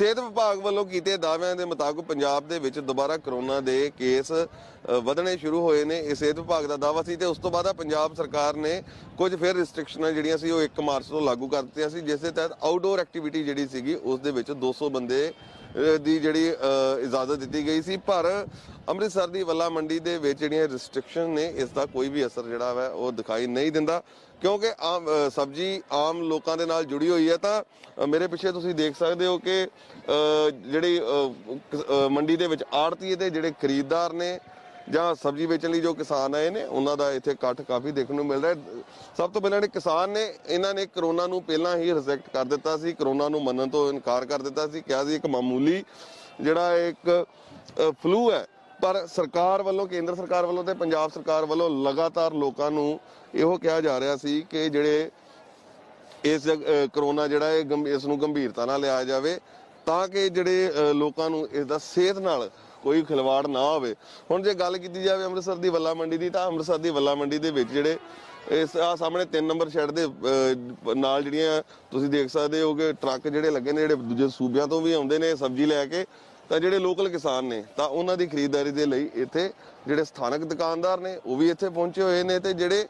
ਸਿਹਤ ਵਿਭਾਗ ਵੱਲੋਂ ਕੀਤੇ ਦਾਅਵਿਆਂ ਦੇ ਮੁਤਾਬਕ ਪੰਜਾਬ ਦੇ ਵਿੱਚ ਦੁਬਾਰਾ ਕਰੋਨਾ ਦੇ ਕੇਸ ਵਧਣੇ ਸ਼ੁਰੂ ਹੋਏ ਨੇ। ਇਹ ਸਿਹਤ ਵਿਭਾਗ ਦਾ ਦਾਅਵਾ ਸੀ ਤੇ ਉਸ ਤੋਂ ਬਾਅਦ ਆ ਪੰਜਾਬ ਸਰਕਾਰ ਨੇ ਕੁਝ ਫਿਰ ਰਿਸਟ੍ਰਿਕਸ਼ਨਾਂ ਜਿਹੜੀਆਂ ਸੀ ਉਹ 1 ਮਾਰਚ ਤੋਂ ਲਾਗੂ ਕਰ ਦਿੱਤੀਆਂ ਸੀ, ਜਿਸ ਦੇ ਤਹਿਤ ਆਊਟਡੋਰ ਐਕਟੀਵਿਟੀ ਜਿਹੜੀ ਸੀਗੀ, ਉਸ ਦੇ ਵਿੱਚ 200 ਬੰਦੇ ਦੀ ਜਿਹੜੀ ਇਜਾਜ਼ਤ ਦਿੱਤੀ ਗਈ ਸੀ। ਪਰ ਅੰਮ੍ਰਿਤਸਰ ਦੀ ਵੱਲਾ ਮੰਡੀ ਦੇ ਵਿੱਚ ਜਿਹੜੀਆਂ ਰਿਸਟ੍ਰਿਕਸ਼ਨ ਨੇ, ਇਸ ਦਾ ਕੋਈ ਵੀ ਅਸਰ ਜਿਹੜਾ ਵਾ ਉਹ ਦਿਖਾਈ ਨਹੀਂ ਦਿੰਦਾ। ਕਿਉਂਕਿ ਆਮ ਸਬਜ਼ੀ ਆਮ ਲੋਕਾਂ ਦੇ ਨਾਲ ਜੁੜੀ ਹੋਈ ਹੈ ਤਾਂ ਮੇਰੇ ਪਿੱਛੇ ਤੁਸੀਂ ਦੇਖ ਸਕਦੇ ਹੋ ਕਿ ਜਿਹੜੀ ਮੰਡੀ ਦੇ ਵਿੱਚ ਆੜਤੀਏ ਤੇ ਜਿਹੜੇ ਖਰੀਦਦਾਰ ਨੇ ਜਾਂ ਸਬਜ਼ੀ ਵੇਚਣ ਲਈ ਜੋ ਕਿਸਾਨ ਆਏ ਨੇ, ਉਹਨਾਂ ਦਾ ਇੱਥੇ ਇਕੱਠ ਕਾਫੀ ਦੇਖਣ ਨੂੰ ਮਿਲ ਰਿਹਾ ਹੈ। ਸਭ ਤੋਂ ਪਹਿਲਾਂ ਜਿਹੜੇ ਕਿਸਾਨ ਨੇ, ਇਹਨਾਂ ਨੇ ਕਰੋਨਾ ਨੂੰ ਪਹਿਲਾਂ ਹੀ ਰਿਜੈਕਟ ਕਰ ਦਿੱਤਾ ਸੀ, ਕਰੋਨਾ ਨੂੰ ਮੰਨਣ ਤੋਂ ਇਨਕਾਰ ਕਰ ਦਿੱਤਾ ਸੀ। ਕਿਹਾ ਸੀ ਇੱਕ ਮਾਮੂਲੀ ਜਿਹੜਾ ਇੱਕ ਫਲੂ ਹੈ ਪਰ ਸਰਕਾਰ ਵੱਲੋਂ, ਕੇਂਦਰ ਸਰਕਾਰ ਵੱਲੋਂ ਤੇ ਪੰਜਾਬ ਸਰਕਾਰ ਵੱਲੋਂ ਲਗਾਤਾਰ ਲੋਕਾਂ ਨੂੰ ਇਹੋ ਕਿਹਾ ਜਾ ਰਿਹਾ ਸੀ ਕਿ ਜਿਹੜੇ ਇਸ ਕਰੋਨਾ ਜਿਹੜਾ ਇਹ ਇਸ ਨੂੰ ਗੰਭੀਰਤਾ ਨਾਲ ਲਿਆ ਜਾਵੇ ਤਾਂ ਕਿ ਜਿਹੜੇ ਲੋਕਾਂ ਨੂੰ ਇਸ ਦਾ ਸਿਹਤ ਨਾਲ ਕੋਈ ਖਿਲਵਾੜ ਨਾ ਹੋਵੇ। ਹੁਣ ਜੇ ਗੱਲ ਕੀਤੀ ਜਾਵੇ ਅੰਮ੍ਰਿਤਸਰ ਦੀ ਵੱਲਾ ਮੰਡੀ ਦੀ, ਤਾਂ ਅੰਮ੍ਰਿਤਸਰ ਦੀ ਵੱਲਾ ਮੰਡੀ ਦੇ ਵਿੱਚ ਜਿਹੜੇ ਇਸ ਆ ਸਾਹਮਣੇ 3 ਨੰਬਰ ਸ਼ੈੱਡ ਦੇ ਨਾਲ ਜਿਹੜੀਆਂ ਤੁਸੀਂ ਦੇਖ ਸਕਦੇ ਹੋ ਕਿ ਟਰੱਕ ਜਿਹੜੇ ਲੱਗੇ ਨੇ, ਜਿਹੜੇ ਦੂਜੇ ਸੂਬਿਆਂ ਤੋਂ ਵੀ ਆਉਂਦੇ ਨੇ ਸਬਜ਼ੀ ਲੈ ਕੇ ਤਾਂ ਜਿਹੜੇ ਲੋਕਲ ਕਿਸਾਨ ਨੇ, ਤਾਂ ਉਹਨਾਂ ਦੀ ਖਰੀਦਦਾਰੀ ਦੇ ਲਈ ਇੱਥੇ ਜਿਹੜੇ ਸਥਾਨਕ ਦੁਕਾਨਦਾਰ ਨੇ, ਉਹ ਵੀ ਇੱਥੇ ਪਹੁੰਚੇ ਹੋਏ ਨੇ ਤੇ ਜਿਹੜੇ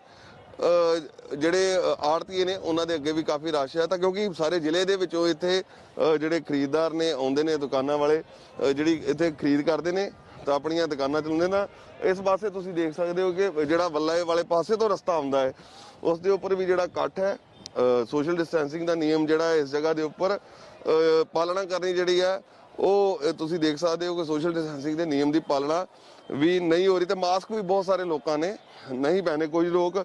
ਜਿਹੜੇ ਆੜਤੀਏ ਨੇ, ਉਹਨਾਂ ਦੇ ਅੱਗੇ ਵੀ ਕਾਫੀ ਰਸ਼ ਹੈ ਤਾਂ ਕਿਉਂਕਿ ਸਾਰੇ ਜ਼ਿਲ੍ਹੇ ਦੇ ਵਿੱਚੋਂ ਇੱਥੇ ਜਿਹੜੇ ਖਰੀਦਦਾਰ ਨੇ, ਆਉਂਦੇ ਨੇ ਦੁਕਾਨਾਂ ਵਾਲੇ ਜਿਹੜੀ ਇੱਥੇ ਖਰੀਦ ਕਰਦੇ ਨੇ, ਤਾਂ ਆਪਣੀਆਂ ਦੁਕਾਨਾਂ ਚਲਾਉਂਦੇ ਨਾ। ਇਸ ਪਾਸੇ ਤੁਸੀਂ ਦੇਖ ਸਕਦੇ ਹੋ ਕਿ ਜਿਹੜਾ ਵੱਲਾਏ ਵਾਲੇ ਪਾਸੇ ਤੋਂ ਰਸਤਾ ਆਉਂਦਾ ਹੈ, ਉਸ ਦੇ ਉੱਪਰ ਵੀ ਜਿਹੜਾ ਇਕੱਠ ਹੈ ਸੋਸ਼ਲ ਡਿਸਟੈਂਸਿੰਗ ਦਾ ਨਿਯਮ ਜਿਹੜਾ ਇਸ ਜਗ੍ਹਾ ਦੇ ਉੱਪਰ ਪਾਲਣਾ ਕਰਨੀ ਜਿਹੜੀ ਹੈ ਉਹ ਤੁਸੀਂ ਦੇਖ ਸਕਦੇ ਹੋ ਕਿ ਸੋਸ਼ਲ ਡਿਸਟੈਂਸਿੰਗ ਦੇ ਨਿਯਮ ਦੀ ਪਾਲਣਾ ਵੀ ਨਹੀਂ ਹੋ ਰਹੀ ਤੇ ਮਾਸਕ ਵੀ ਬਹੁਤ ਸਾਰੇ ਲੋਕਾਂ ਨੇ ਨਹੀਂ ਪਹਿਨੇ। ਕੁਝ ਲੋਕ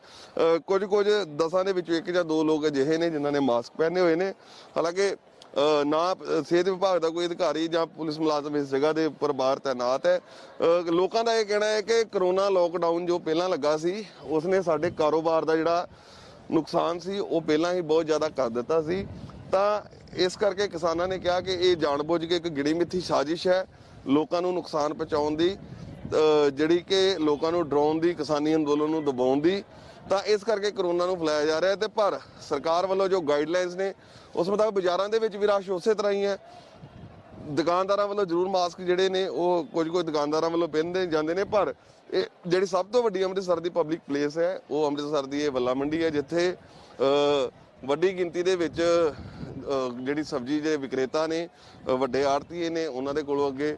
ਕੁਝ ਕੁਝ ਦਸਾਂ ਦੇ ਵਿੱਚੋਂ ਇੱਕ ਜਾਂ ਦੋ ਲੋਕ ਅਜਿਹੇ ਨੇ ਜਿਨ੍ਹਾਂ ਨੇ ਮਾਸਕ ਪਹਿਨੇ ਹੋਏ ਨੇ। ਹਾਲਾਂਕਿ ਨਾ ਸਿਹਤ ਵਿਭਾਗ ਦਾ ਕੋਈ ਅਧਿਕਾਰੀ ਜਾਂ ਪੁਲਿਸ ਮੁਲਾਜ਼ਮ ਇਸ ਜਗ੍ਹਾ ਦੇ ਉੱਪਰ ਬਾਹਰ ਤਾਇਨਾਤ ਹੈ। ਲੋਕਾਂ ਦਾ ਇਹ ਕਹਿਣਾ ਹੈ ਕਿ ਕਰੋਨਾ ਲੋਕਡਾਊਨ ਜੋ ਪਹਿਲਾਂ ਲੱਗਾ ਸੀ, ਉਸਨੇ ਸਾਡੇ ਕਾਰੋਬਾਰ ਦਾ ਜਿਹੜਾ ਨੁਕਸਾਨ ਸੀ, ਉਹ ਪਹਿਲਾਂ ਹੀ ਬਹੁਤ ਜ਼ਿਆਦਾ ਕਰ ਦਿੱਤਾ ਸੀ। ਤਾਂ ਇਸ ਕਰਕੇ ਕਿਸਾਨਾਂ ਨੇ ਕਿਹਾ ਕਿ ਇਹ ਜਾਣਬੁੱਝ ਕੇ ਇੱਕ ਗਿੜੀ ਮਿੱਥੀ ਸਾਜ਼ਿਸ਼ ਹੈ ਲੋਕਾਂ ਨੂੰ ਨੁਕਸਾਨ ਪਹੁੰਚਾਉਣ ਦੀ ਜਿਹੜੀ ਕਿ ਲੋਕਾਂ ਨੂੰ ਡਰਾਉਣ ਦੀ, ਕਿਸਾਨੀ ਅੰਦੋਲਨ ਨੂੰ ਦਬਾਉਣ ਦੀ, ਤਾਂ ਇਸ ਕਰਕੇ ਕਰੋਨਾ ਨੂੰ ਫੈਲਾਇਆ ਜਾ ਰਿਹਾ ਹੈ ਤੇ ਪਰ ਸਰਕਾਰ ਵੱਲੋਂ ਜੋ ਗਾਈਡਲਾਈਨਸ ਨੇ, ਉਸ ਮੁਤਾਬਕ ਬਾਜ਼ਾਰਾਂ ਦੇ ਵਿੱਚ ਵੀ ਰਸ਼ ਉਸੇ ਤਰ੍ਹਾਂ ਹੀ ਹੈ। ਦੁਕਾਨਦਾਰਾਂ ਵੱਲੋਂ ਜ਼ਰੂਰ ਮਾਸਕ ਜਿਹੜੇ ਨੇ, ਉਹ ਕੁਝ ਕੁਝ ਦੁਕਾਨਦਾਰਾਂ ਵੱਲੋਂ ਪਹਿਨਦੇ ਜਾਂਦੇ ਨੇ, ਪਰ ਇਹ ਜਿਹੜੀ ਸਭ ਤੋਂ ਵੱਡੀ ਅੰਮ੍ਰਿਤਸਰ ਦੀ ਪਬਲਿਕ ਪਲੇਸ ਹੈ, ਉਹ ਅੰਮ੍ਰਿਤਸਰ ਦੀ ਇਹ ਵੱਲਾ ਮੰਡੀ ਹੈ, ਜਿੱਥੇ ਵੱਡੀ ਗਿਣਤੀ ਦੇ ਵਿੱਚ ਜਿਹੜੀ ਸਬਜ਼ੀ ਦੇ ਵਿਕਰੇਤਾ ਨੇ ਵੱਡੇ ਆੜਤੀਏ ਨੇ, ਉਹਨਾਂ ਦੇ ਕੋਲੋਂ ਅੱਗੇ